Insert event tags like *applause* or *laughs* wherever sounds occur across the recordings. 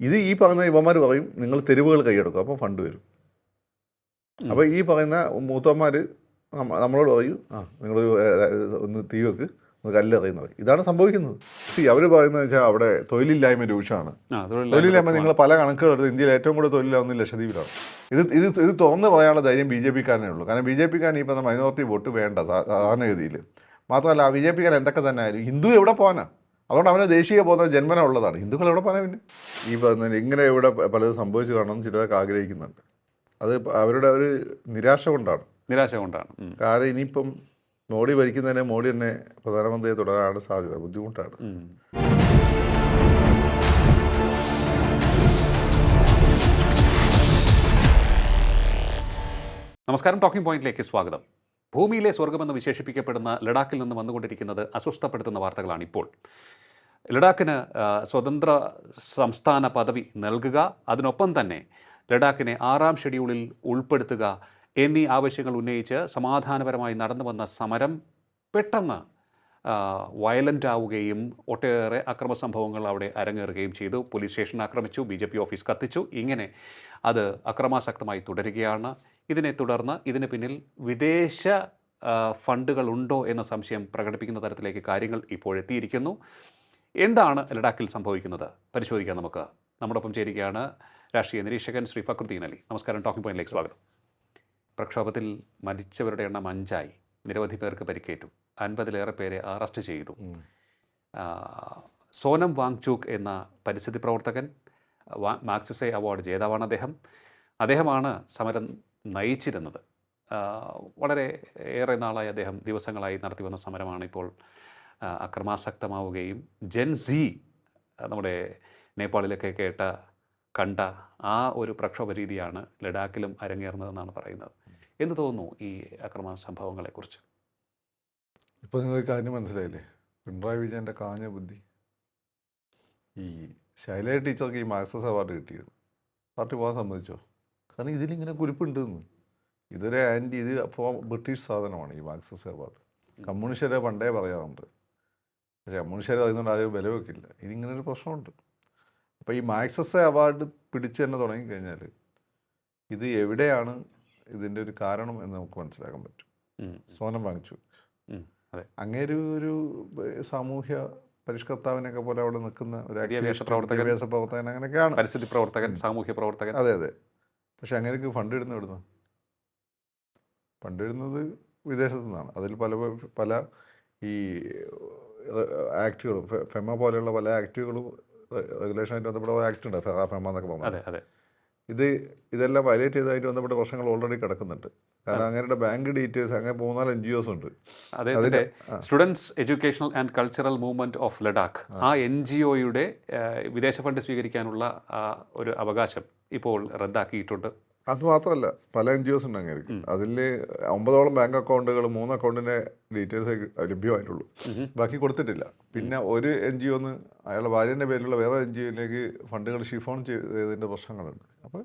ഇത് ഈ പറയുന്ന ഇവന്മാർ പറയും നിങ്ങൾ തെരുവുകൾ കൈയെടുക്കും അപ്പോൾ ഫണ്ട് വരും. അപ്പോൾ ഈ പറയുന്ന മൂത്തന്മാർ നമ്മളോട് പറയും ആ നിങ്ങൾ ഒന്ന് തീ വെക്ക് ഒന്ന് കല്ലെറിയുന്ന പറയും. ഇതാണ് സംഭവിക്കുന്നത്. സി അവർ പറയുന്നത് വെച്ചാൽ അവിടെ തൊഴിലില്ലായ്മ രൂക്ഷമാണ്. തൊഴിലില്ലായ്മ നിങ്ങൾ പല കണക്കുകളെടുത്ത് ഇന്ത്യയിൽ ഏറ്റവും കൂടുതൽ തൊഴിലാവുന്ന ലക്ഷദ്വീപിലാണ്. ഇത് ഇത് ഇത് തുറന്ന് പറയാനുള്ള ധൈര്യം ബി ജെ പിക്കാരനേ ഉള്ളൂ. കാരണം ബി ജെ പിക്കാരൻ ഈ പറഞ്ഞ മൈനോറിറ്റി വോട്ട് വേണ്ട സാധാരണഗതിയിൽ മാത്രമല്ല ബി ജെ പിക്കാരൻ എന്തൊക്കെ തന്നെ ആയാലും ഹിന്ദു എവിടെ പോകാനാ? അതുകൊണ്ട് അവന് ദേശീയ ബോധം ജന്മന ഉള്ളതാണ് ഹിന്ദുക്കൾ എവിടെ പറയാൻ പിന്നെ ഈ പറഞ്ഞ ഇങ്ങനെ ഇവിടെ പലതും സംഭവിച്ചു കാണണം ചിലരൊക്കെ ആഗ്രഹിക്കുന്നുണ്ട്. അത് അവരുടെ ഒരു നിരാശ കൊണ്ടാണ്. നിരാശ കൊണ്ടാണ്. കാരണം ഇനിയിപ്പം മോഡി ഭരിക്കുന്നതിനെ മോഡി തന്നെ പ്രധാനമന്ത്രിയെ തുടരാനാണ് സാധ്യത ബുദ്ധിമുട്ടാണ്. നമസ്കാരം ടോക്കിംഗ് പോയിന്റിലേക്ക് സ്വാഗതം. ഭൂമിയിലെ സ്വർഗമെന്ന് വിശേഷിപ്പിക്കപ്പെടുന്ന ലഡാക്കിൽ നിന്ന് വന്നുകൊണ്ടിരിക്കുന്നത് അസ്വസ്ഥപ്പെടുത്തുന്ന വാർത്തകളാണ് ഇപ്പോൾ. ലഡാക്കിന് സ്വതന്ത്ര സംസ്ഥാന പദവി നൽകുക അതിനൊപ്പം തന്നെ ലഡാക്കിനെ ആറാം ഷെഡ്യൂളിൽ ഉൾപ്പെടുത്തുക എന്നീ ആവശ്യങ്ങൾ ഉന്നയിച്ച് സമാധാനപരമായി നടന്നു വന്ന സമരം പെട്ടെന്ന് വയലന്റ് ആവുകയും ഒട്ടേറെ അക്രമ സംഭവങ്ങൾ അവിടെ അരങ്ങേറുകയും ചെയ്തു. പോലീസ് സ്റ്റേഷൻ ആക്രമിച്ചു ബി ജെ പി ഓഫീസ് കത്തിച്ചു. ഇങ്ങനെ അത് അക്രമാസക്തമായി തുടരുകയാണ്. ഇതിനെ തുടർന്ന് ഇതിന് പിന്നിൽ വിദേശ ഫണ്ടുകളുണ്ടോ എന്ന സംശയം പ്രകടിപ്പിക്കുന്ന തരത്തിലേക്ക് കാര്യങ്ങൾ ഇപ്പോഴെത്തിയിരിക്കുന്നു എന്താണ് ലഡാക്കിൽ സംഭവിക്കുന്നത്? പരിശോധിക്കാം നമുക്ക്. നമ്മോടൊപ്പം ചേരുകയാണ് രാഷ്ട്രീയ നിരീക്ഷകൻ ശ്രീ ഫക്രുദ്ദീൻ അലി. നമസ്കാരം ടോക്കിംഗ് പോയിന്റിലേക്ക് സ്വാഗതം. പ്രക്ഷോഭത്തിൽ മരിച്ചവരുടെ എണ്ണം അഞ്ചായി. നിരവധി പേർക്ക് പരിക്കേറ്റു. അൻപതിലേറെ പേരെ അറസ്റ്റ് ചെയ്തു. സോനം വാങ്ചൂക്ക് എന്ന പരിസ്ഥിതി പ്രവർത്തകൻ മാക്സിസൈ അവാർഡ് ജേതാവാണ് അദ്ദേഹം. അദ്ദേഹമാണ് സമരം നയിച്ചിരുന്നത്. വളരെ ഏറെ നാളായി അദ്ദേഹം ദിവസങ്ങളായി നടത്തി വന്ന സമരമാണ് ഇപ്പോൾ അക്രമാസക്തമാവുകയും ജെൻ സി നമ്മുടെ നേപ്പാളിലൊക്കെ കേട്ട കണ്ട ആ ഒരു പ്രക്ഷോഭ രീതിയാണ് ലഡാക്കിലും അരങ്ങേറുന്നതെന്നാണ് പറയുന്നത്. എന്ന് തോന്നുന്നു ഈ അക്രമ സംഭവങ്ങളെക്കുറിച്ച് ഇപ്പോൾ നിങ്ങൾ കാര്യം മനസ്സിലായില്ലേ? പിണറായി വിജയന്റെ കാഞ്ഞ ബുദ്ധി. ഈ ശൈല ടീച്ചർക്ക് ഈ മാക്സസ് അവാർഡ് കിട്ടിയിരുന്നു. പാർട്ടി പോകാൻ സമ്മതിച്ചോ? കാരണം ഇതിലിങ്ങനെ കുരുപ്പുണ്ടെന്ന്. ഇതൊരു ആന്റി ഇത് അപ്പോൾ ബ്രിട്ടീഷ് സാധനമാണ് ഈ മാക്സസ് അവാർഡ്. കമ്മ്യൂണിസ്റ്റുകാരെ പണ്ടേ പറയാറുണ്ട്. പക്ഷേ കമ്മ്യൂണിസ്റ്റുകാർ അതിനോട് ആരും വില വെക്കില്ല ഇനി ഒരു പ്രശ്നമുണ്ട്. അപ്പോൾ ഈ മാക്സസ് അവാർഡ് പിടിച്ച് തന്നെ തുടങ്ങിക്കഴിഞ്ഞാൽ ഇത് എവിടെയാണ് ഇതിന്റെ ഒരു കാരണം എന്ന് നമുക്ക് മനസ്സിലാക്കാൻ പറ്റും. സോനം വാങ്ങിച്ചു. അങ്ങേരു ഒരു ഒരു സാമൂഹ്യ പരിഷ്കർത്താവിനൊക്കെ പോലെ അവിടെ നിൽക്കുന്ന ഒരു വിദ്യാഭ്യാസ പ്രവർത്തകൻ. വിദ്യാഭ്യാസ പ്രവർത്തകൻ അങ്ങനെയൊക്കെയാണ്. പരിസ്ഥിതി പ്രവർത്തകൻ സാമൂഹ്യ പ്രവർത്തകൻ. അതെ അതെ. പക്ഷെ അങ്ങനെയൊക്കെ ഫണ്ട് ഇടുന്ന ഇവിടുന്ന് ഫണ്ട് ഇടുന്നത് വിദേശത്തു നിന്നാണ് അതിൽ പല പല ഈ ആക്റ്റുകളും ഫെമ പോലെയുള്ള പല ആക്റ്റുകളും റെഗുലേഷനായിട്ട് ബന്ധപ്പെട്ട ആക്ട് ഉണ്ട് ഫെറ ഫെമ എന്നൊക്കെ അതെ അതെ. ഇത് ഇതെല്ലാം വയലേറ്റ് ചെയ്തതായിട്ട് ബന്ധപ്പെട്ട പ്രശ്നങ്ങൾ ഓൾറെഡി കിടക്കുന്നുണ്ട്. കാരണം അങ്ങനെയുള്ള ബാങ്ക് ഡീറ്റെയിൽസ് അങ്ങനെ മൂന്നാൽ എൻ ജി ഒസ് ഉണ്ട് അതെ students educational and cultural movement of Ladakh ആ. എൻ ജി ഒയുടെ വിദേശ ഫണ്ട് സ്വീകരിക്കാനുള്ള ഒരു അവകാശം ഇപ്പോൾ റദ്ദാക്കിയിട്ടുണ്ട്. അത് മാത്രമല്ല പല എൻ ജി ഒസ് ഉണ്ട് അങ്ങനെ അതിൽ ഒമ്പതോളം ബാങ്ക് അക്കൗണ്ടുകൾ മൂന്ന് അക്കൗണ്ടിന്റെ ഡീറ്റെയിൽസ് ലഭ്യമായിട്ടുള്ളൂ. ബാക്കി കൊടുത്തിട്ടില്ല. പിന്നെ ഒരു എൻ ജി ഒന്ന് അയാളുടെ ഭാര്യന്റെ പേരിലുള്ള വേറെ എൻ ജി ഒയിലേക്ക് ഫണ്ടുകൾ ഷിഫോൺ ചെയ്തതിന്റെ പ്രശ്നങ്ങളുണ്ട്. അപ്പോൾ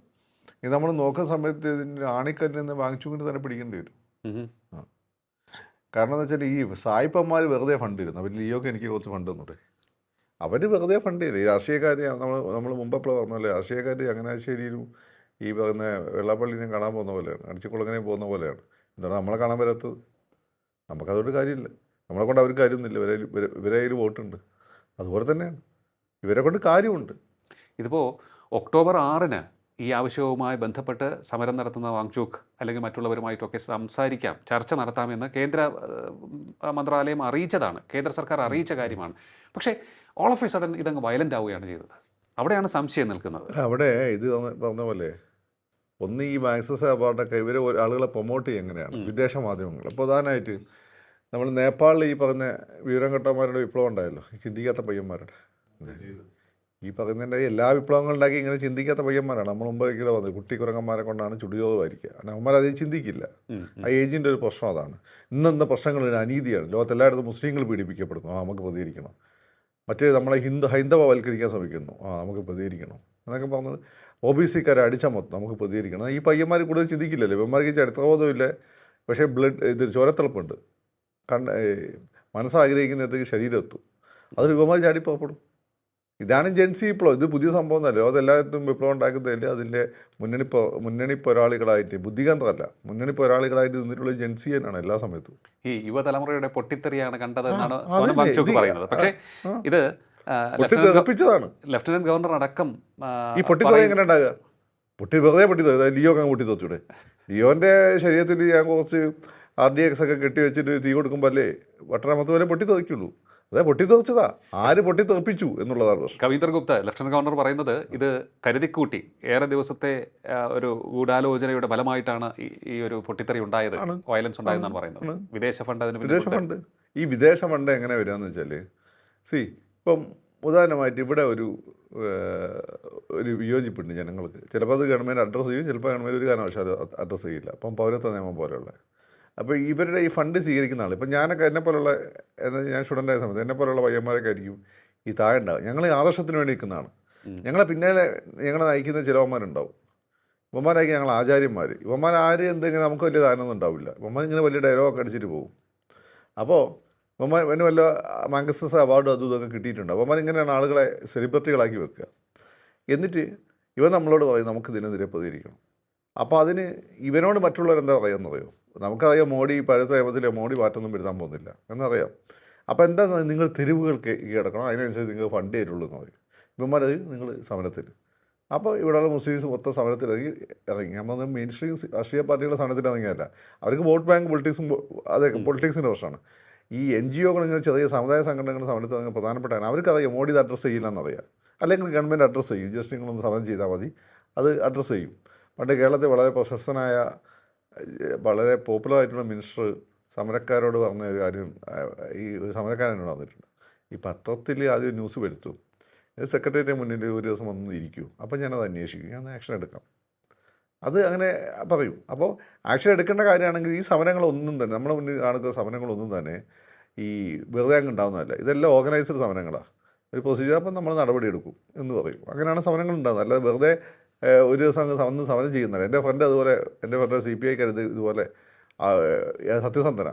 ഇത് നമ്മൾ നോക്കുന്ന സമയത്ത് ഇതിന്റെ ആണിക്കല്ലിൽ നിന്ന് വാങ്ങിച്ചുകൊണ്ട് തന്നെ പിടിക്കേണ്ടി വരും. കാരണം എന്ന് വെച്ചാൽ ഈ സായിപ്പന്മാർ വെറുതെ ഫണ്ട് തരുന്നു അവർ ലിയോക്ക് എനിക്ക് കുറച്ച് ഫണ്ട് തന്നൂടെ. അവർ വെറുതെ ഫണ്ട് ചെയ്ത്. ഈ രാഷ്ട്രീയക്കാർ നമ്മൾ നമ്മൾ മുമ്പ് എപ്പോഴും പറഞ്ഞല്ലേ രാഷ്ട്രീയക്കാർ ചങ്ങനാശ്ശേരിയിലും ഈ പറയുന്ന വെള്ളാപ്പള്ളിനെയും കാണാൻ പോകുന്ന പോലെയാണ്. അടിച്ചുകുളങ്ങനെയും പോകുന്ന പോലെയാണ്. എന്താണ് നമ്മളെ കാണാൻ വരാത്തത്? നമുക്കതൊരു കാര്യമില്ല. നമ്മളെ കൊണ്ട് അവർക്ക് കാര്യമൊന്നുമില്ല. ഇവരെ ഇവരെ- കയ്യിൽ വോട്ടുണ്ട്. അതുപോലെ തന്നെയാണ്. ഇവരെ കൊണ്ട് കാര്യമുണ്ട്. ഇതിപ്പോൾ ഒക്ടോബർ ആറിന് ഈ ആവശ്യവുമായി ബന്ധപ്പെട്ട് സമരം നടത്തുന്ന വാങ്ചൂക്ക് അല്ലെങ്കിൽ മറ്റുള്ളവരുമായിട്ടൊക്കെ സംസാരിക്കാം. ചർച്ച നടത്താമെന്ന് കേന്ദ്ര മന്ത്രാലയം അറിയിച്ചതാണ്. കേന്ദ്ര സർക്കാർ അറിയിച്ച കാര്യമാണ്. പക്ഷേ ഓൾ ഓഫ് എ സഡൻ ഇതങ്ങ് വയലന്റ് ആവുകയാണ് ചെയ്തത്. അവിടെയാണ് സംശയം നിൽക്കുന്നത്. അവിടെ ഇത് പറഞ്ഞ പോലെ ഒന്ന് ഈ മാക്സസ് അവാർഡൊക്കെ ഇവർ ആളുകളെ പ്രൊമോട്ട് ചെയ്യുക എങ്ങനെയാണ്? വിദേശ മാധ്യമങ്ങൾ. പ്രധാനമായിട്ട് നമ്മൾ നേപ്പാളിൽ ഈ പറഞ്ഞ വിവരം കെട്ടന്മാരുടെ വിപ്ലവം ഉണ്ടായല്ലോ? ഈ ചിന്തിക്കാത്ത പയ്യന്മാരുടെ. ഈ പറയുന്നതിന്റെ എല്ലാ വിപ്ലവങ്ങളും ഉണ്ടാക്കി ഇങ്ങനെ ചിന്തിക്കാത്ത പയ്യന്മാരാണ്. നമ്മൾ മുമ്പൊരിക്കലും വന്നത് കുട്ടി കുരങ്ങന്മാരെ കൊണ്ടാണ് ചുടിയോധമായിരിക്കുക അവന്മാർ അതേ ചിന്തിക്കില്ല. ആ ഏജിന്റെ ഒരു പ്രശ്നം അതാണ്. ഇന്നെന്ന പ്രശ്നങ്ങൾ അനീതിയാണ്. ലോകത്ത് എല്ലായിടത്തും മുസ്ലിങ്ങൾ പീഡിപ്പിക്കപ്പെടുന്നു. ആ നമുക്ക് പ്രതികരിക്കണം. മറ്റേ നമ്മളെ ഹിന്ദു ഹൈന്ദവ ഹൈന്ദവവൽക്കരിക്കാൻ ശ്രമിക്കുന്നു. ആ നമുക്ക് പ്രതികരിക്കണം. എന്നൊക്കെ പറഞ്ഞത് ഒ ബി സിക്കാരെ മൊത്തം നമുക്ക് പ്രതികരിക്കണം. ഈ പയ്യന്മാർ കൂടുതൽ ചിന്തിക്കില്ലല്ലോ. ഇവന്മാർക്ക് ചരിത്രബോധമില്ല. പക്ഷേ ബ്ലഡ് ഇത് ചോരത്തിളപ്പുണ്ട്. കണ്ണ് മനസ്സാഗ്രഹിക്കുന്നിടത്തേക്ക് ശരീരം എത്തും. അത് ഇവന്മാർ ചാടി പുറപ്പെടും ഇതാണ് ജെൻസി വിപ്ലവം ഇത് പുതിയ സംഭവം ഒന്നല്ല ലോകത്ത് എല്ലായിടത്തും വിപ്ലവം ഉണ്ടാക്കുന്നതിൽ അതിന്റെ മുന്നണി മുന്നണി പോരാളികളായിട്ട് ബുദ്ധികാന്തമല്ല മുന്നണി പോരാളികളായിട്ട് നിന്നിട്ടുള്ള ജെൻസി തന്നെയാണ് എല്ലാ സമയത്തും. ഈ യുവതലമുറയുടെ പൊട്ടിത്തെറിയാണ് കണ്ടതെന്നാണ് പറയുന്നത്. പക്ഷേ ഇത് ലഫ്റ്റനന്റ് ഗവർണർ അടക്കം ഈ പൊട്ടിത്തെറി എങ്ങനെ ഉണ്ടാകുക പൊട്ടി വെറുതെ പൊട്ടി ലിയോ അങ്ങ് പൊട്ടിത്തെറിച്ചൂടെ ലിയോന്റെ ശരീരത്തിൽ ഞാൻ കുറച്ച് ആർ ഡി എക്സ് ഒക്കെ കെട്ടി വെച്ചിട്ട് തീ കൊടുക്കുമ്പോൾ അല്ലേ വട്ടരാമത്ത് വരെ പൊട്ടിത്തെറിക്കുള്ളൂ അതെ പൊട്ടിത്തെറിച്ചതാ ആര് പൊട്ടിത്തെറിപ്പിച്ചു എന്നുള്ളതാണ് പ്രശ്നം. കവീന്ദർ ഗുപ്ത ലഫ്റ്റനന്റ് ഗവർണർ പറയുന്നത് ഇത് കരുതിക്കൂട്ടി. ഏറെ ദിവസത്തെ ഒരു ഗൂഢാലോചനയുടെ ഫലമായിട്ടാണ് ഈ- ഒരു പൊട്ടിത്തെറി ഉണ്ടായത്. വയലൻസ് ഉണ്ടായതെന്നാണ് പറയുന്നത്. വിദേശ ഫണ്ട് അതിന് വിദേശ ഫണ്ട്. ഈ വിദേശ ഫണ്ട് എങ്ങനെ എന്ന് വെച്ചാൽ സി ഇപ്പം ഉദാഹരണമായിട്ട് ഇവിടെ ഒരു ഒരു വിയോജിപ്പുണ്ട് ജനങ്ങൾക്ക്. ചിലപ്പോൾ അത് ഗവൺമെന്റ് അഡ്രസ്സ് ചെയ്യും ചിലപ്പോൾ ഗവൺമെന്റ് ഒരു കാരണവശാലും അഡ്രസ്സ് ചെയ്യില്ല. അപ്പം പൗരത്വ നിയമം പോലെയുള്ള. അപ്പോൾ ഇവരുടെ ഈ ഫണ്ട് സ്വീകരിക്കുന്ന ആൾ ഇപ്പം ഞാനൊക്കെ എന്നെ പോലുള്ള എന്നെ ഞാൻ സ്റ്റുഡന്റായ സമയത്ത് എന്നെ പോലുള്ള പയ്യന്മാരൊക്കെ ആയിരിക്കും ഈ താഴെ ഉണ്ടാവും ഞങ്ങൾ ഈ ആദർശത്തിന് വേണ്ടി നിൽക്കുന്നതാണ്. ഞങ്ങളെ പിന്നാലെ ഞങ്ങളെ നയിക്കുന്ന ചിലവന്മാരുണ്ടാവും. ഇവന്മാരായിരിക്കും ഞങ്ങൾ ആചാര്യന്മാർ ഇവന്മാർ ആര് എന്തെങ്കിലും നമുക്ക് വലിയ ധാരണയൊന്നും ഉണ്ടാവില്ല. ഇവന്മാർ ഇങ്ങനെ വലിയ ഡയലോഗൊക്കെ അടിച്ചിട്ട് പോകും. അപ്പോൾ ഇവന്മാർ പിന്നെ വല്ല മാങ്കസസ് അവാർഡും അതും ഇതൊക്കെ കിട്ടിയിട്ടുണ്ട്? അവന്മാർ ഇങ്ങനെയാണ് ആളുകളെ സെലിബ്രിറ്റികളാക്കി വെക്കുക. എന്നിട്ട് ഇവൻ നമ്മളോട് പറയും നമുക്ക് ഇതിനെതിരെ പ്രതികരിക്കണം. അപ്പോൾ അതിന് ഇവനോട് മറ്റുള്ളവരെന്താ പറയുന്നറിയോ? നമുക്കറിയാം മോഡി പഴയത്തെ നിയമത്തിൽ മോഡി മാറ്റൊന്നും വരുത്താൻ പോകുന്നില്ല. എന്നറിയാം. അപ്പോൾ എന്താ നിങ്ങൾ തെരുവുകൾ കിടക്കണം അതിനനുസരിച്ച് നിങ്ങൾ ഫണ്ട് തരുള്ളൂ എന്ന് പറയും. ഇവന്മാരത് നിങ്ങൾ സമരത്തിൽ. അപ്പോൾ ഇവിടെയുള്ള മുസ്ലിംസ് മൊത്തം സമരത്തിൽ ഇറങ്ങി. ഇറങ്ങി നമ്മൾ മെയിൻ സ്ട്രീം രാഷ്ട്രീയ പാർട്ടികളുടെ സമരത്തിൽ ഇറങ്ങിയല്ല അവർക്ക് വോട്ട് ബാങ്ക് പൊളിറ്റിക്സും അതെ പൊളിറ്റിക്സിന്റെ പ്രശ്നമാണ്. ഈ എൻ ജി ഒകൾ ഇങ്ങനെ ചെറിയ സമുദായ സംഘടനകളുടെ സമരത്തിൽ പ്രധാനപ്പെട്ടാണ് അവർക്കറിയാം മോഡി ഇത് അഡ്രസ്സ് ചെയ്യില്ലെന്നറിയാം. അല്ലെങ്കിൽ ഗവൺമെന്റ് അഡ്രസ്സ് ചെയ്യും. ജസ്റ്റ് നിങ്ങളൊന്ന് സമരം ചെയ്താൽ മതി. അത് അഡ്രസ്സ് ചെയ്യും. പണ്ട് കേരളത്തിൽ വളരെ പ്രശസ്തനായ വളരെ പോപ്പുലർ ആയിട്ടുള്ള മിനിസ്റ്റർ സമരക്കാരോട് പറഞ്ഞ ഒരു കാര്യം ഈ ഒരു സമരക്കാരനോട് വന്നിട്ടുണ്ട് ഈ പത്രത്തിൽ ആദ്യം ന്യൂസ് വരുത്തും. സെക്രട്ടേറിയറ്റ് മുന്നിൽ ഒരു ദിവസം വന്ന് ഇരിക്കും അപ്പോൾ ഞാനത് അന്വേഷിക്കും. ഞാൻ ആക്ഷൻ എടുക്കാം. അത് അങ്ങനെ പറയും. അപ്പോൾ ആക്ഷൻ എടുക്കേണ്ട കാര്യമാണെങ്കിൽ ഈ സമരങ്ങളൊന്നും തന്നെ നമ്മുടെ മുന്നിൽ കാണുന്ന സമരങ്ങളൊന്നും തന്നെ ഈ വെറുതെ അങ്ങ് ഉണ്ടാകുന്നതല്ല ഇതെല്ലാം ഓർഗനൈസ്ഡ് സമരങ്ങളാണ് ഒരു പ്രൊസീജിയർ അപ്പം നമ്മൾ നടപടി എടുക്കും എന്ന് പറയും. അങ്ങനെയാണ് സമരങ്ങൾ ഉണ്ടാകുന്നത് അല്ലാതെ വെറുതെ ഒരു ദിവസം വന്ന് സമരം ചെയ്യുന്നില്ല എന്റെ ഫ്രണ്ട് അതുപോലെ എന്റെ ഫ്രണ്ട് സി പി ഐ കരുത് ഇതുപോലെ സത്യസന്ധന.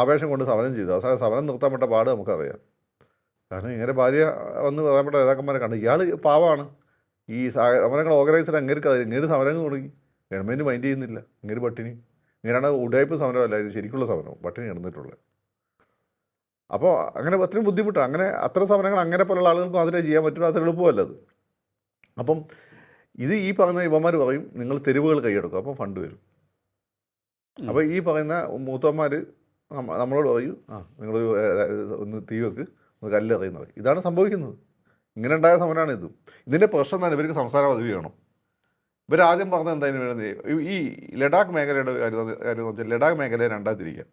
ആവേശം കൊണ്ട് സമരം ചെയ്തു. അവസാനം സമരം നിർത്താൻ പറ്റ പാട് നമുക്കറിയാം. കാരണം ഇങ്ങനെ ഭാര്യ വന്ന് പ്രധാനപ്പെട്ട നേതാക്കന്മാരെ കണ്ടു ഇയാൾ പാവമാണ്. ഈ സമരങ്ങൾ ഓർഗനൈസ്ഡ് അങ്ങേർക്ക് ഇങ്ങനെ സമരങ്ങൾ തുടങ്ങി. ഗവൺമെന്റ് മൈൻഡ് ചെയ്യുന്നില്ല. ഇങ്ങനെ പട്ടിണി. ഇങ്ങനെയാണ് ഉടായ്പ സമരമല്ല ഇത് ശരിക്കുള്ള സമരം. പട്ടിണി നടന്നിട്ടുള്ളത് അപ്പോൾ അങ്ങനെ അത്രയും ബുദ്ധിമുട്ടാണ് അങ്ങനെ അത്ര സമരങ്ങൾ അങ്ങനെ പോലുള്ള ആളുകൾക്കും അതിനെ ചെയ്യാൻ പറ്റുള്ളൂ അത്ര എളുപ്പമല്ല അത്. അപ്പം ഇത് ഈ പറയുന്ന ഇവന്മാർ പറയും നിങ്ങൾ തെരുവുകൾ കൈയെടുക്കും. അപ്പോൾ ഫണ്ട് വരും. അപ്പോൾ ഈ പറയുന്ന മൂത്തന്മാർ നമ്മളോട് പറയും ആ നിങ്ങൾ ഒന്ന് തീ വെക്ക് ഒന്ന് കല്ലെറിയുന്നത് ഇതാണ് സംഭവിക്കുന്നത്. ഇങ്ങനെ ഉണ്ടായ സമരമാണ് ഇതും ഇതിന്റെ പ്രശ്നം തന്നെ ഇവർക്ക് സംസാര പദവി വേണം. ഇവരാദ്യം പറഞ്ഞത് എന്തായാലും വേണം ഈ- ലഡാക്ക് മേഖലയുടെ കാര്യം വെച്ചാൽ ലഡാക്ക് മേഖലയെ രണ്ടായി തിരിക്കാം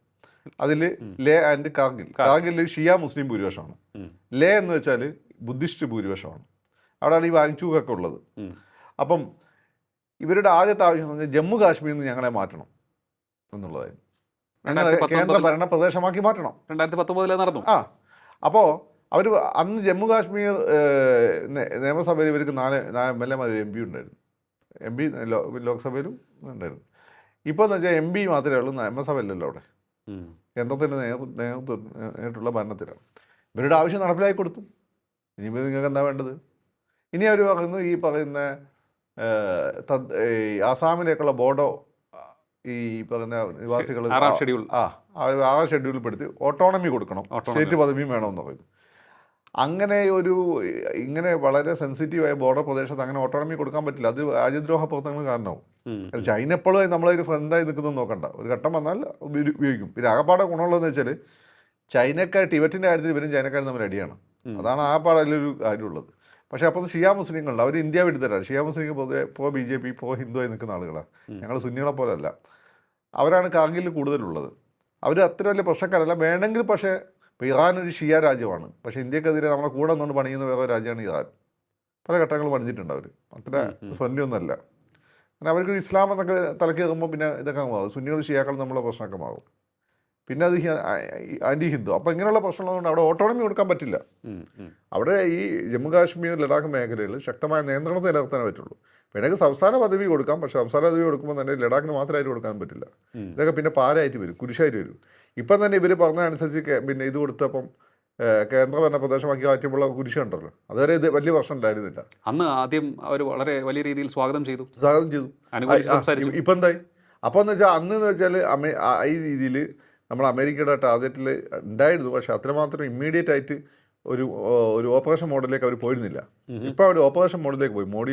അതിൽ ലേ ആൻഡ് കാർഗിൽ. കാർഗിൽ. ഷിയ മുസ്ലിം ഭൂരിപക്ഷമാണ്. ലേ എന്ന് വെച്ചാൽ ബുദ്ധിസ്റ്റ് ഭൂരിപക്ഷമാണ്. അവിടെയാണ് ഈ വാങ്ങിച്ചൂക്കൊക്കെ ഉള്ളത്. അപ്പം ഇവരുടെ ആദ്യത്തെ ആവശ്യം എന്ന് പറഞ്ഞാൽ ജമ്മു കാശ്മീരിൽ നിന്ന് ഞങ്ങളെ മാറ്റണം എന്നുള്ളതായിരുന്നു കേന്ദ്ര ഭരണ പ്രദേശമാക്കി മാറ്റണം. രണ്ടായിരത്തി പത്തൊമ്പതിലെ നടന്നു. ആ. അപ്പോൾ അവർ അന്ന് ജമ്മു കാശ്മീർ നിയമസഭയിൽ ഇവർക്ക് നാല് നാല് എം എൽ എമാർ എം പി ഉണ്ടായിരുന്നു. എം പി ലോക്സഭയിലും ഉണ്ടായിരുന്നു. ഇപ്പോൾ എന്ന് വെച്ചാൽ എം പി മാത്രമേ ഉള്ളൂ നിയമസഭയിലല്ലോ അവിടെ. കേന്ദ്രത്തിന്റെ നേതൃത്വം നേരിട്ടുള്ള ഭരണത്തിലാണ്. ഇവരുടെ ആവശ്യം നടപ്പിലാക്കി കൊടുത്തു. ഇനിയിപ്പോൾ നിങ്ങൾക്ക് എന്താ വേണ്ടത്? ഇനി അവർ പറയുന്നു ഈ പറയുന്ന ആസാമിലേക്കുള്ള ബോഡോ ഈ പറയുന്ന നിവാസികൾ ആ ആറാം ഷെഡ്യൂളിൽ പെടുത്തി ഓട്ടോണമി കൊടുക്കണം. സ്റ്റേറ്റ് പദവിയും വേണമെന്ന് പറയുന്നു. അങ്ങനെ ഒരു ഇങ്ങനെ വളരെ സെൻസിറ്റീവായ ബോർഡർ പ്രദേശത്ത് അങ്ങനെ ഓട്ടോണമി കൊടുക്കാൻ പറ്റില്ല. അത് രാജ്യദ്രോഹ പ്രവർത്തനങ്ങൾ കാരണമാവും. ചൈന എപ്പോഴും നമ്മളൊരു ഫ്രണ്ടായി നിൽക്കുന്നത് നോക്കണ്ട. ഒരു ഘട്ടം വന്നാൽ ഉപയോഗിക്കും. പിന്നെ ആകപ്പാടെ ഗുണമുള്ളതെന്ന് വെച്ചാൽ ചൈനക്കാർ ടിബറ്റിന്റെ കാര്യത്തിൽ ഇവരും ചൈനക്കാരും തമ്മിൽ അടിയാണ്. അതാണ് ആ അതിലൊരു കാര്യമുള്ളത്. പക്ഷേ അപ്പോൾ ഷിയാ മുസ്ലിങ്ങളുണ്ട്. അവർ ഇന്ത്യ വിടുതരാണ് ഷിയാ മുസ്ലിം പൊതുവെ pro B J P pro ഹിന്ദുവായി നിൽക്കുന്ന ആളുകളാണ്. ഞങ്ങൾ സുന്നികളെ പോലെയല്ല അവരാണ് കാർഗിലിൽ കൂടുതലുള്ളത്. അവർ അത്ര വലിയ പ്രശ്നക്കാരല്ല. വേണമെങ്കിൽ പക്ഷേ ഇപ്പോൾ ഇറാൻ ഒരു ഷിയ രാജ്യമാണ്. പക്ഷേ ഇന്ത്യക്കെതിരെ നമ്മളെ കൂടെ നിന്നുകൊണ്ട് പണിയുന്ന വേറെ രാജ്യമാണ് ഇറാൻ. പല ഘട്ടങ്ങൾ പണിഞ്ഞിട്ടുണ്ട് അവർ അത്ര. ഫ്രണ്ട്ലി ഒന്നല്ല അങ്ങനെ അവർക്ക് ഇസ്ലാം എന്നൊക്കെ തലക്കേറുമ്പോൾ പിന്നെ ഇതൊക്കെ മാറും. സുന്നികൾ ഷിയാക്കൾ നമ്മളെ പ്രശ്നമൊക്കെ മാറും. പിന്നെ അത് ആന്റി ഹിന്ദു. അപ്പോൾ ഇങ്ങനെയുള്ള പ്രശ്നങ്ങളുണ്ട് അവിടെ ഓട്ടോണമി കൊടുക്കാൻ പറ്റില്ല. അവിടെ ഈ ജമ്മു കാശ്മീർ ലഡാക്ക് മേഖലയിൽ ശക്തമായ നിയന്ത്രണം നിലനിർത്താനേ പറ്റുള്ളൂ. വേണമെങ്കിൽ സംസ്ഥാന പദവി കൊടുക്കാം പക്ഷേ സംസ്ഥാന പദവി കൊടുക്കുമ്പോൾ തന്നെ ലഡാക്കിന് മാത്രമായിട്ട് കൊടുക്കാൻ പറ്റില്ല. ഇതൊക്കെ പിന്നെ പാരായിട്ട് വരും കുരിശായിട്ട് വരും. ഇപ്പം തന്നെ ഇവർ പറഞ്ഞതനുസരിച്ച് പിന്നെ ഇത് കൊടുത്തപ്പം കേന്ദ്ര കേന്ദ്രഭരണ പ്രദേശമാക്കി മാറ്റുമ്പോൾ കുരിശ് കണ്ടല്ലോ. അതുവരെ ഇത് വലിയ പ്രശ്നം ഉണ്ടായിരുന്നില്ല. അന്ന് ആദ്യം അവർ വളരെ വലിയ രീതിയിൽ സ്വാഗതം ചെയ്തു. സ്വാഗതം ചെയ്തു. ഇപ്പം എന്തായി? അപ്പോൾ എന്ന് വെച്ചാൽ അന്ന് എന്ന് വെച്ചാൽ ഈ രീതിയിൽ നമ്മൾ അമേരിക്കയുടെ ടാർഗറ്റിൽ ഉണ്ടായിരുന്നു. പക്ഷേ അത്രമാത്രം ഇമ്മീഡിയറ്റ് ആയിട്ട് ഒരു ഒരു ഓപ്പറേഷൻ മോഡലിലേക്ക് അവർ പോയിരുന്നില്ല. ഇപ്പോൾ അവർ ഓപ്പറേഷൻ മോഡലിലേക്ക് പോയി. മോഡി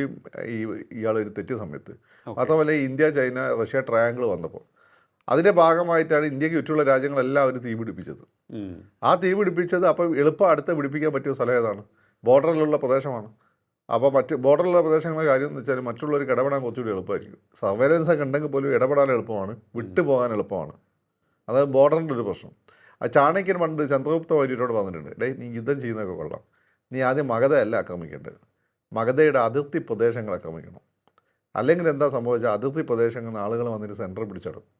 ഈ ഇയാൾ ഒരു തെറ്റിയ സമയത്ത്. മാത്രമല്ല ഈ ഇന്ത്യ ചൈന റഷ്യ ട്രയാങ്കിൾ വന്നപ്പോൾ. അതിന്റെ ഭാഗമായിട്ടാണ് ഇന്ത്യയ്ക്ക് ചുറ്റുള്ള രാജ്യങ്ങളെല്ലാം അവർ തീ പിടിപ്പിച്ചത്. ആ തീ പിടിപ്പിച്ചത് അപ്പോൾ എളുപ്പം അടുത്ത് പിടിപ്പിക്കാൻ പറ്റിയ സ്ഥലം ഏതാണ്? ബോർഡറിലുള്ള പ്രദേശമാണ്. അപ്പോൾ മറ്റ് ബോർഡറിലുള്ള പ്രദേശങ്ങളുടെ കാര്യം എന്ന് വെച്ചാൽ മറ്റുള്ളവർക്ക് ഇടപെടാൻ കുറച്ചുകൂടി എളുപ്പമായിരിക്കും. സർവൈലൻസ് ഒക്കെ ഉണ്ടെങ്കിൽ പോലും ഇടപെടാൻ എളുപ്പമാണ്. വിട്ടുപോകാൻ എളുപ്പമാണ്. അത് ബോർഡറിന്റെ ഒരു പ്രശ്നം. ആ ചാണക്യൻ പണ്ട് ചന്ദ്രഗുപ്ത വാര്യരോട് പറഞ്ഞിട്ടുണ്ട് ഡേ നീ യുദ്ധം ചെയ്യുന്നതൊക്കെ കൊള്ളാം. നീ ആദ്യം മഗധയല്ല ആക്രമിക്കേണ്ടത്. മഗധയുടെ അതിർത്തി പ്രദേശങ്ങൾ ആക്രമിക്കണം. അല്ലെങ്കിൽ എന്താ സംഭവിച്ചാൽ അതിർത്തി പ്രദേശങ്ങളിൽ നിന്ന് ആളുകൾ വന്നിട്ട് സെന്റർ പിടിച്ചെടുക്കും.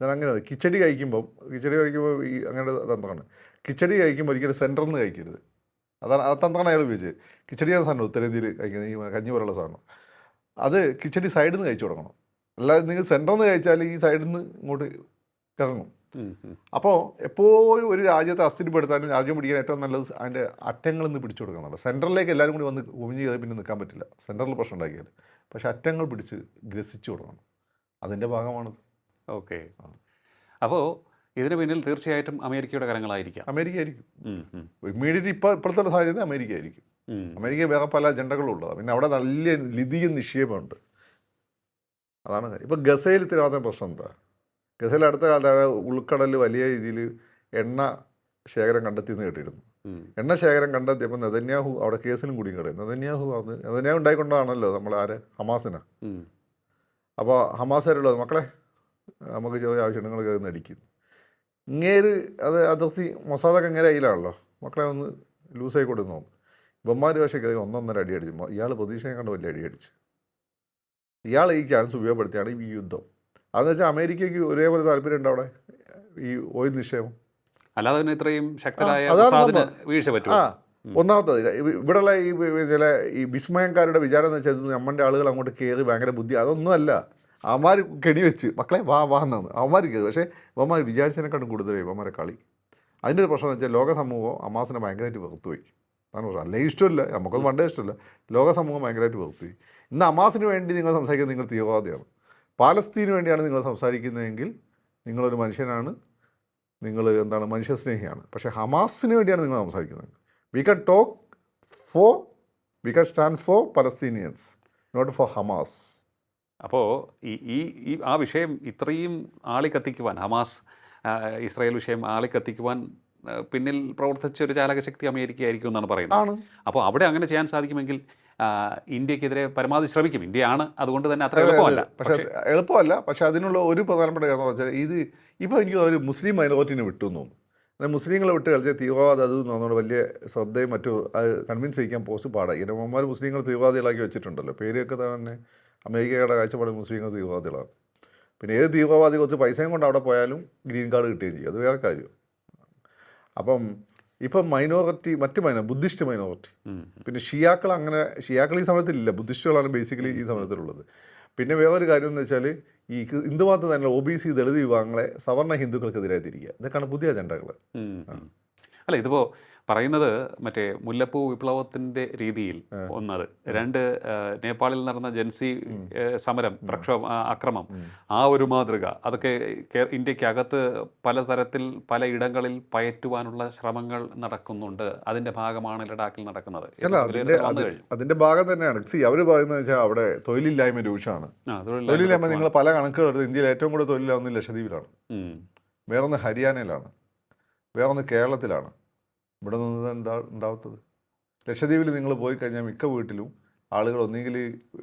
ഞാൻ അങ്ങനെ കിച്ചടി കഴിക്കുമ്പം കിച്ചടി കഴിക്കുമ്പോൾ ഈ അങ്ങനെ തന്ത്രമാണ്. കിച്ചടി കഴിക്കുമ്പോൾ ഒരിക്കലും സെന്ററിൽ നിന്ന് കഴിക്കരുത്. അതാണ് ആ തന്ത്രമാണ് അയാൾ ഉപയോഗിച്ചത്. കിച്ചടി എന്ന സാധനം ഉത്തരേന്ത്യയിൽ കഴിക്കുന്നത് ഈ കഞ്ഞി പോലുള്ള സാധനം. അത് കിച്ചടി സൈഡിൽ നിന്ന് കഴിച്ചു തുടങ്ങണം അല്ലാതെ നിങ്ങൾ സെന്ററിൽ നിന്ന് കഴിച്ചാൽ ഈ സൈഡിൽ നിന്ന് ഇങ്ങോട്ട് ഇറങ്ങും. അപ്പോൾ എപ്പോഴും ഒരു രാജ്യത്തെ അസ്ഥിരപ്പെടുത്താനും രാജ്യം പിടിക്കാൻ ഏറ്റവും നല്ലത് അതിന്റെ അറ്റങ്ങളിൽ നിന്ന് പിടിച്ചു കൊടുക്കുന്നുണ്ട് സെന്ററിലേക്ക് എല്ലാവരും കൂടി വന്ന് ഒമിഞ്ഞ് ചെയ്താൽ പിന്നെ നിൽക്കാൻ പറ്റില്ല. സെന്ററിൽ പ്രശ്നം ഉണ്ടാക്കിയാൽ പക്ഷേ അറ്റങ്ങൾ പിടിച്ച് ഗ്രസിച്ചു കൊടുക്കണം. അതിന്റെ ഭാഗമാണത് ഓക്കെ. അപ്പോൾ ഇതിന് പിന്നിൽ തീർച്ചയായിട്ടും അമേരിക്കയുടെ കരങ്ങളായിരിക്കാം. അമേരിക്ക ആയിരിക്കും. ഇമ്മീഡിയറ്റ് ഇപ്പോൾ ഇപ്പോഴത്തെ സാഹചര്യത്തിൽ അമേരിക്ക ആയിരിക്കും. അമേരിക്ക വേറെ പല അജണ്ടകളും ഉള്ളതാണ്. പിന്നെ അവിടെ നല്ല ലിതിയും നിക്ഷേപമുണ്ട്. അതാണ് ഇപ്പോൾ ഗസയിൽ ഇത്തിരി പ്രശ്നം എന്താ? ഗസയിൽ അടുത്ത കാലത്താണ് ഉൾക്കടലിൽ വലിയ രീതിയിൽ എണ്ണ ശേഖരം കണ്ടെത്തിയെന്ന് കേട്ടിരുന്നു. എണ്ണ ശേഖരം കണ്ടെത്തിയപ്പോൾ നെതന്യാഹു അവിടെ കേസിലും കൂടിയും കിടക്കും നെതന്യാഹു അത് നെതന്യാഹു ഉണ്ടായിക്കൊണ്ടാണല്ലോ നമ്മൾ ആരെ? ഹമാസിനെ. അപ്പോൾ ഹമാസാരുള്ളത് മക്കളെ നമുക്ക് ചെറിയ ആവശ്യം നിങ്ങൾ കയറി അടിക്കും ഇങ്ങേര് അത് അതിർത്തി മൊസാദൊക്കെ ഇങ്ങനെ കയ്യിലാണല്ലോ. മക്കളെ ഒന്ന് ലൂസായി കൊടുക്കുന്നു ഇവന്മാർ പക്ഷേ കയറി ഒന്നൊന്നര അടി അടിച്ചു. ഇയാൾ പ്രതീക്ഷയെ കണ്ട് വലിയ അടി അടിച്ചു. ഇയാൾ ഈ ചാൻസ് ഉപയോഗപ്പെടുത്തിയാണ് ഈ യുദ്ധം. അതെന്ന് വെച്ചാൽ അമേരിക്കയ്ക്ക് ഒരേപോലെ താല്പര്യം ഉണ്ട് അവിടെ? ഈ ഓയിൽ നിക്ഷേപം? അല്ലാതെ തന്നെ ഇത്രയും ശക്തരായ വീഴ്ച ആ ഒന്നാമത്തത് ഇവ- ഇവിടെയുള്ള ഈ ചില ഈ വിസ്മയക്കാരുടെ വിചാരം എന്ന് വെച്ചാൽ നമ്മുടെ ആളുകൾ അങ്ങോട്ട് കയറി ഭയങ്കര ബുദ്ധി അതൊന്നുമല്ല അവന്മാർ കെണി വെച്ച് മക്കളെ വാ വാ എന്നാണ്. അവന്മാർ കയറി പക്ഷേ അവന്മാർ വിചാരിച്ചതിനെക്കാട്ടും കൂടുതൽ ഇവന്മാരെ കളി. അതിന്റെ ഒരു പ്രശ്നം എന്ന് വെച്ചാൽ ലോക സമൂഹം അമാസിനെ ഭയങ്കരമായിട്ട് വെറുത്തുപോയി. അതാണ് പ്രശ്നം. അല്ലെങ്കിൽ ഇഷ്ടമില്ല. നമുക്കൊന്നും പണ്ടേ ഇഷ്ടമില്ല. ലോക സമൂഹം ഭയങ്കരമായിട്ട് വെറുത്തുപോയി. ഇന്ന് അമാസിന് വേണ്ടി നിങ്ങൾ സംസാരിക്കുന്നത് നിങ്ങൾ തീവ്രവാദിയാണ്. പാലസ്തീന് വേണ്ടിയാണ് നിങ്ങൾ സംസാരിക്കുന്നതെങ്കിൽ നിങ്ങളൊരു മനുഷ്യനാണ്. നിങ്ങൾ എന്താണ്? മനുഷ്യസ്നേഹിയാണ്. പക്ഷേ ഹമാസിന് വേണ്ടിയാണ് നിങ്ങൾ സംസാരിക്കുന്നത്. We can talk for we can stand for Palestinians not for Hamas അപ്പോൾ ഈ ഈ ആ വിഷയം ഇത്രയും ആളി ആളിക്കത്തിക്കുവാൻ ഹമാസ് ഇസ്രായേൽ വിഷയം ആളി കത്തിക്കുവാൻ പിന്നിൽ പ്രവർത്തിച്ച ഒരു ചാലകശക്തി അമേരിക്ക ആയിരിക്കും എന്നാണ് പറയുന്നത് അപ്പോൾ അവിടെ അങ്ങനെ ചെയ്യാൻ സാധിക്കുമെങ്കിൽ ഇന്ത്യക്കെതിരെ പരമാവധി ശ്രമിക്കും. ഇന്ത്യയാണ് അതുകൊണ്ട് തന്നെ അത്ര എളുപ്പമല്ല. പക്ഷേ എളുപ്പമല്ല. പക്ഷേ അതിനുള്ള ഒരു പ്രധാനപ്പെട്ട കാരണം എന്ന് വെച്ചാൽ ഇത് ഇപ്പോൾ എനിക്ക് ഒരു മുസ്ലിം മൈനോറിറ്റിനെ വിട്ടു എന്ന് തോന്നുന്നു. മുസ്ലിങ്ങളെ വിട്ട് കളിച്ചാൽ തീവ്രവാദം അത് തോന്നുന്നത് വലിയ ശ്രദ്ധയും മറ്റു അത് കൺവിൻസ് ചെയ്യിക്കാൻ പോസ്റ്റ് പാടായി. മമ്മമാർ മുസ്ലിങ്ങൾ തീവ്രവാദികളാക്കി വെച്ചിട്ടുണ്ടല്ലോ. പേരൊക്കെ തന്നെ അമേരിക്കയുടെ കാഴ്ചപ്പാട് മുസ്ലിങ്ങൾ തീവ്രവാദികളാണ്. പിന്നെ ഏത് തീവ്രവാദി കുറച്ച് പൈസയും കൊണ്ട് അവിടെ പോയാലും ഗ്രീൻ കാർഡ് കിട്ടുകയും ചെയ്യും. അത് വേറെ കാര്യം. അപ്പം ഇപ്പം മൈനോറിറ്റി മറ്റ് മൈനോ ബുദ്ധിസ്റ്റ് മൈനോറിറ്റി. പിന്നെ ഷിയാക്കൾ അങ്ങനെ ഷിയാക്കൾ ഈ സമയത്തിലില്ല ബുദ്ധിസ്റ്റുകളാണ് ബേസിക്കലി ഈ സമയത്തിലുള്ളത് പിന്നെ വേറൊരു കാര്യം എന്ന് വെച്ചാൽ ഈ ഹിന്ദുമാത്രം തന്നെ ഒ ബി സി ദളിത് വിഭാഗങ്ങളെ സവർണ ഹിന്ദുക്കൾക്കെതിരായി തിരിക്കുക. ഇതൊക്കെയാണ് പുതിയ അജണ്ടകൾ. അല്ല ഇതിപ്പോൾ പറയുന്നത് മറ്റേ മുല്ലപ്പൂ വിപ്ലവത്തിന്റെ രീതിയിൽ ഒന്നത്. രണ്ട് നേപ്പാളിൽ നടന്ന ജൻസി സമരം പ്രക്ഷോഭ അക്രമം ആ ഒരു മാതൃക അതൊക്കെ ഇന്ത്യക്കകത്ത് പല തരത്തിൽ പല ഇടങ്ങളിൽ പയറ്റുവാനുള്ള ശ്രമങ്ങൾ നടക്കുന്നുണ്ട്. അതിന്റെ ഭാഗമാണ് ലഡാക്കിൽ നടക്കുന്നത്. അതിന്റെ ഭാഗം തന്നെയാണ്. സി അവർ പറയുന്നത് വെച്ചാൽ അവിടെ തൊഴിലില്ലായ്മ രൂക്ഷമാണ്. തൊഴിലില്ലായ്മ നിങ്ങൾ പല കണക്കുകൾ എടുത്ത് ഇന്ത്യയിൽ ഏറ്റവും കൂടുതൽ തൊഴിലില്ലാവുന്നത് ലക്ഷദ്വീപിലാണ്. വേറൊന്ന് ഹരിയാനയിലാണ്. വേറൊന്ന് കേരളത്തിലാണ്. ഇവിടെ നിന്ന് ഉണ്ടാ ഉണ്ടാവാത്തത്? ലക്ഷദ്വീപിൽ നിങ്ങൾ പോയി കഴിഞ്ഞാൽ മിക്ക വീട്ടിലും ആളുകൾ ഒന്നെങ്കിൽ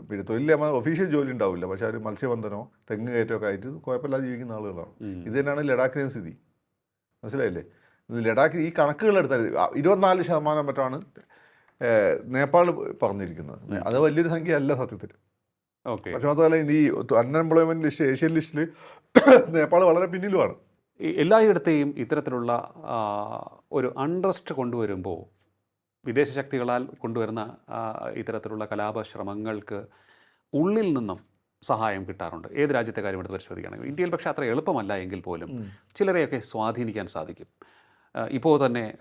പിന്നെ തൊഴിലില്ല ഒഫീഷ്യൽ ജോലി ഉണ്ടാവില്ല. പക്ഷേ അവർ മത്സ്യബന്ധനോ തെങ്ങ് കയറ്റമൊക്കെ ആയിട്ട് കുഴപ്പമില്ലാതെ ജീവിക്കുന്ന ആളുകളാണ്. ഇത് തന്നെയാണ് ലഡാക്കിലെ സ്ഥിതി. മനസ്സിലായില്ലേ? ഇത് ലഡാക്ക് ഈ കണക്കുകളെടുത്താൽ ഇരുപത്തിനാല് ശതമാനം മറ്റാണ് നേപ്പാൾ പറഞ്ഞിരിക്കുന്നത്. അത് വലിയൊരു സംഖ്യ അല്ല സത്യത്തിൽ. ഓക്കെ. പക്ഷേ മാത്രമല്ല ഈ അൺഎംപ്ലോയ്മെന്റ് ലിസ്റ്റ് ഏഷ്യൻ ലിസ്റ്റിൽ *coughs* നേപ്പാൾ വളരെ പിന്നിലുമാണ്. എല്ലായിടത്തെയും ഇത്തരത്തിലുള്ള ഒരു അൺട്രസ്റ്റ് കൊണ്ടുവരുമ്പോൾ വിദേശ ശക്തികളാൽ കൊണ്ടുവരുന്ന ഇത്തരത്തിലുള്ള കലാപശ്രമങ്ങൾക്ക് ഉള്ളിൽ നിന്നും സഹായം കിട്ടാറുണ്ട്. ഏത് രാജ്യത്തെ കാര്യം എടുത്ത് പരിശോധിക്കുകയാണെങ്കിൽ ഇന്ത്യയിൽ പക്ഷേ അത്ര എളുപ്പമല്ല എങ്കിൽ പോലും ചിലരെയൊക്കെ സ്വാധീനിക്കാൻ സാധിക്കും. ഇപ്പോൾ തന്നെ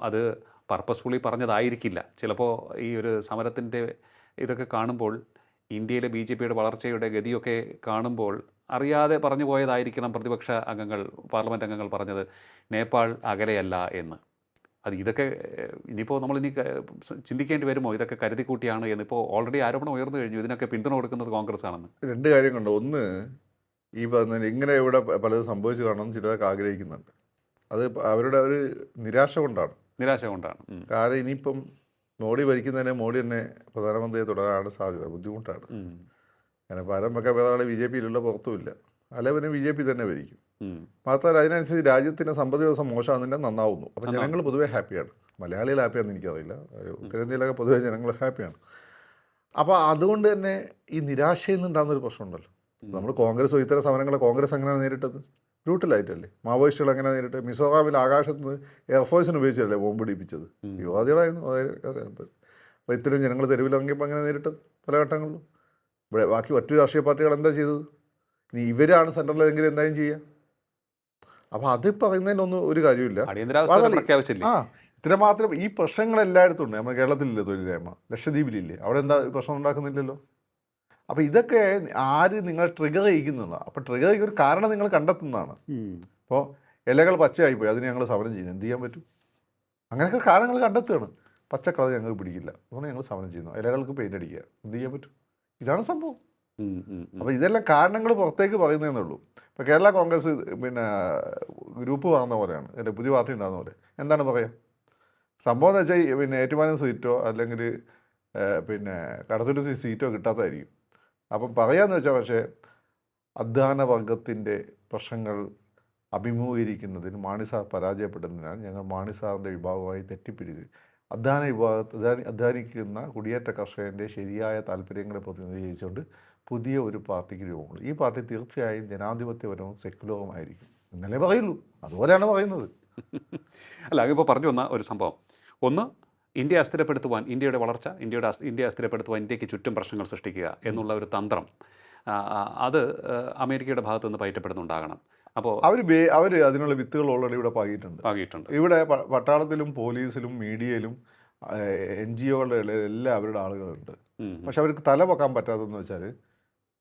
അത് പർപ്പസ്ഫുള്ളി പറഞ്ഞതായിരിക്കില്ല. ചിലപ്പോൾ ഈ ഒരു സമരത്തിന്റെ ഇതൊക്കെ കാണുമ്പോൾ ഇന്ത്യയിലെ ബി ജെ പിയുടെ വളർച്ചയുടെ ഗതിയൊക്കെ കാണുമ്പോൾ അറിയാതെ പറഞ്ഞു പോയതായിരിക്കണം പ്രതിപക്ഷ അംഗങ്ങൾ പാർലമെന്റ് അംഗങ്ങൾ പറഞ്ഞത്. നേപ്പാൾ അകലെയല്ല എന്ന്. അത് ഇതൊക്കെ ഇനിയിപ്പോൾ നമ്മൾ ഇനി ക- ചിന്തിക്കേണ്ടി വരുമോ? ഇതൊക്കെ കരുതി കൂട്ടിയാണ് എന്ന്. ഇപ്പോൾ ഓൾറെഡി ആരോപണം ഉയർന്നു കഴിഞ്ഞു. ഇതിനൊക്കെ പിന്തുണ കൊടുക്കുന്നത് കോൺഗ്രസ് ആണെന്ന് രണ്ട് കാര്യം കണ്ടോ ഒന്ന് ഈ പറഞ്ഞ ഇങ്ങനെ ഇവിടെ പലതും സംഭവിച്ചു കാണണം ചിലരൊക്കെ ആഗ്രഹിക്കുന്നുണ്ട്. അത് അവരുടെ ഒരു നിരാശ കൊണ്ടാണ്. നിരാശ കൊണ്ടാണ്. കാരണം ഇനിയിപ്പം മോഡി ഭരിക്കുന്നതിനെ മോഡി തന്നെ പ്രധാനമന്ത്രിയെ തുടരാനാണ് സാധ്യത. ബുദ്ധിമുട്ടാണ്. ഉം. കാരണം പരമൊക്കെ വേറെ ബി ജെ പിയിലുള്ള പുറത്തുമില്ല. അല്ല പിന്നെ ബി ജെ പി തന്നെ ഭരിക്കും. മാത്രമല്ല അതിനനുസരിച്ച് രാജ്യത്തിന്റെ സമ്പദ് വ്യവസ്ഥ മോശമാകുന്നില്ല നന്നാവുന്നു. അപ്പം ജനങ്ങൾ പൊതുവേ ഹാപ്പിയാണ്. മലയാളികൾ ഹാപ്പിയാണെന്ന് എനിക്കറിയില്ല. ഉത്തരേന്ത്യയിലൊക്കെ പൊതുവേ ജനങ്ങൾ ഹാപ്പിയാണ്. അപ്പോൾ അതുകൊണ്ട് തന്നെ ഈ നിരാശയിൽ നിന്നുണ്ടാകുന്ന ഒരു പ്രശ്നമുണ്ടല്ലോ. നമ്മൾ കോൺഗ്രസ് ഇത്തരം സമരങ്ങളെ കോൺഗ്രസ് എങ്ങനെയാണ് നേരിട്ടത്? ബ്രൂട്ടലായിട്ടല്ലേ? മാവോയിസ്റ്റുകൾ എങ്ങനെ നേരിട്ട് മിസോറാമിൽ ആകാശത്ത് നിന്ന് എയർഫോഴ്സിന് ഉപയോഗിച്ചല്ലേ ബോംബ് പിടിപ്പിച്ചത് യുവാദികളായിരുന്നു. അപ്പോൾ ഇത്തരം ജനങ്ങൾ തെരുവിലിറങ്ങിയപ്പോൾ എങ്ങനെ നേരിട്ടത്? പല ഘട്ടങ്ങളിലും. ഇവിടെ ബാക്കി മറ്റു രാഷ്ട്രീയ പാർട്ടികൾ എന്താ ചെയ്തത്? ഇനി ഇവരാണ് സെൻട്രലിലെങ്കിൽ എന്തായാലും ചെയ്യുക അപ്പോൾ അത് പറയുന്നതിനൊന്നും ഒരു കാര്യമില്ല ആ ഇത്രമാത്രം ഈ പ്രശ്നങ്ങൾ എല്ലായിടത്തും ഉണ്ട്. നമ്മുടെ കേരളത്തിലില്ലേ തൊഴിലില്ലായ്മ? ലക്ഷദ്വീപിലില്ലേ? അവിടെ എന്താ പ്രശ്നം ഉണ്ടാക്കുന്നില്ലല്ലോ? അപ്പോൾ ഇതൊക്കെ ആര് നിങ്ങൾ ട്രിഗർ ചെയ്യിക്കുന്നുള്ള അപ്പോൾ ട്രിഗർ ചെയ്യുന്ന ഒരു കാരണം നിങ്ങൾ കണ്ടെത്തുന്നതാണ്. അപ്പോൾ ഇപ്പോൾ ഇലകൾ പച്ചയായിപ്പോയി. അതിന് ഞങ്ങൾ സമരം ചെയ്യുന്നു എന്ത് ചെയ്യാൻ പറ്റും? അങ്ങനെയൊക്കെ കാരണങ്ങൾ കണ്ടെത്തുകയാണ്. പച്ചക്കളർ ഞങ്ങൾക്ക് പിടിക്കില്ല. അതുകൊണ്ട് ഞങ്ങൾ സമരം ചെയ്യുന്നു. ഇലകൾക്ക് പെയിന്റ് അടിക്കുക. എന്ത് ചെയ്യാൻ പറ്റും? ഇതാണ് സംഭവം. അപ്പോൾ ഇതെല്ലാം കാരണങ്ങൾ പുറത്തേക്ക് പറയുന്നതേ ഉള്ളൂ. ഇപ്പോൾ കേരള കോൺഗ്രസ് പിന്നെ ഗ്രൂപ്പ് വാങ്ങുന്ന പോലെയാണ്. എന്റെ പുതിയ പാർട്ടി ഉണ്ടാകുന്ന പോലെ. എന്താണ് പറയുക സംഭവം എന്ന് വെച്ചാൽ പിന്നെ ഏറ്റുമാനം സീറ്റോ അല്ലെങ്കിൽ പിന്നെ കടത്തുരുത്തി സീറ്റോ കിട്ടാത്തതായിരിക്കും അപ്പം പറയാന്ന് വെച്ചാൽ പക്ഷേ അധ്വാന വർഗത്തിന്റെ പ്രശ്നങ്ങൾ അഭിമുഖീകരിക്കുന്നതിന് മാണി സാർ പരാജയപ്പെടുന്നതിനാൽ ഞങ്ങൾ മാണി സാറിന്റെ വിഭാഗമായി തെറ്റിപ്പിരിച്ച് അധ്വാന വിഭാഗ അധ്വാനി അധ്വാനിക്കുന്ന കുടിയേറ്റ കർഷകന്റെ ശരിയായ താല്പര്യങ്ങളെ പ്രതിനിധീകരിച്ചുകൊണ്ട് പുതിയ ഒരു പാർട്ടിക്ക് രൂപം കൊള്ളും ഈ പാർട്ടി തീർച്ചയായും ജനാധിപത്യപരവും സെക്കുലറുമായിരിക്കും എന്നല്ലേ പറയുള്ളൂ. അതുപോലെയാണ് പറയുന്നത്. *laughs* അല്ല ഇപ്പോൾ പറഞ്ഞു വന്ന ഒരു സംഭവം. ഒന്ന് ഇന്ത്യ അസ്ഥിരപ്പെടുത്തുവാൻ ഇന്ത്യയുടെ വളർച്ച ഇന്ത്യയുടെ അസ്- ഇന്ത്യ അസ്ഥിരപ്പെടുത്തുവാൻ ഇന്ത്യയ്ക്ക് ചുറ്റും പ്രശ്നങ്ങൾ സൃഷ്ടിക്കുക എന്നുള്ള ഒരു തന്ത്രം അത് അമേരിക്കയുടെ ഭാഗത്തുനിന്ന് പയറ്റപ്പെടുന്നുണ്ടാകണം. അപ്പോൾ അവർ അവർ അതിനുള്ള വിത്തുകൾ ഓൾറെഡി ഇവിടെ പാകിയിട്ടുണ്ട്. പാകിയിട്ടുണ്ട്. ഇവിടെ പട്ടാളത്തിലും പോലീസിലും മീഡിയയിലും എൻ ജി ഒകളുടെ എല്ലാ അവരുടെ ആളുകളുണ്ട്. പക്ഷെ അവർക്ക് തല പൊക്കാൻ പറ്റാത്തതെന്ന് വെച്ചാൽ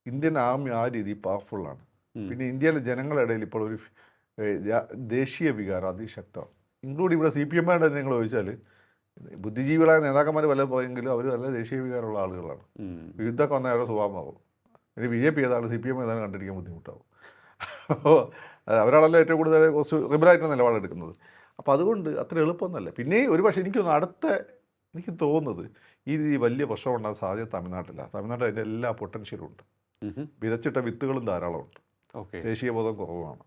ഇന്ത്യൻ ആർമി ആ രീതി പവർഫുള്ളാണ് പിന്നെ ഇന്ത്യയിലെ ജനങ്ങളുടെ ഇടയിൽ ഇപ്പോൾ ഒരു ദേശീയ വികാരം അതിശക്തമാണ്. ഇൻക്ലൂഡ് ഇവിടെ സി പി എമ്മാരുടെ നിങ്ങൾ ചോദിച്ചാൽ ബുദ്ധിജീവികളായ നേതാക്കന്മാർ വല്ല പോയെങ്കിലും അവർ നല്ല ദേശീയ വികാരമുള്ള ആളുകളാണ്. യുദ്ധമൊക്കെ വന്നാൽ അവരുടെ സ്വഭാവമാകും ഇനി ബി ജെ പി ഏതാണ്? സി പി എം ഏതാണ് കണ്ടിരിക്കാൻ ബുദ്ധിമുട്ടാവും. അപ്പോൾ അവരാണല്ലോ ഏറ്റവും കൂടുതൽ കുറച്ച് റിബലായിട്ട് നിലപാടെടുക്കുന്നത്. അപ്പോൾ അതുകൊണ്ട് അത്ര എളുപ്പമൊന്നുമല്ല. പിന്നെ ഒരു പക്ഷേ എനിക്കൊന്ന് അടുത്ത എനിക്ക് തോന്നുന്നത് ഈ രീതി വലിയ പ്രശ്നം ഉണ്ടാകാൻ സാധ്യത തമിഴ്നാട്ടിലാണ് തമിഴ്നാട്ടിൽ അതിന്റെ എല്ലാ പൊട്ടൻഷ്യലും ഉണ്ട്. വിതച്ചിട്ട വിത്തുകളും ധാരാളമുണ്ട് ഓക്കെ. ദേശീയബോധം കുറവാണ്.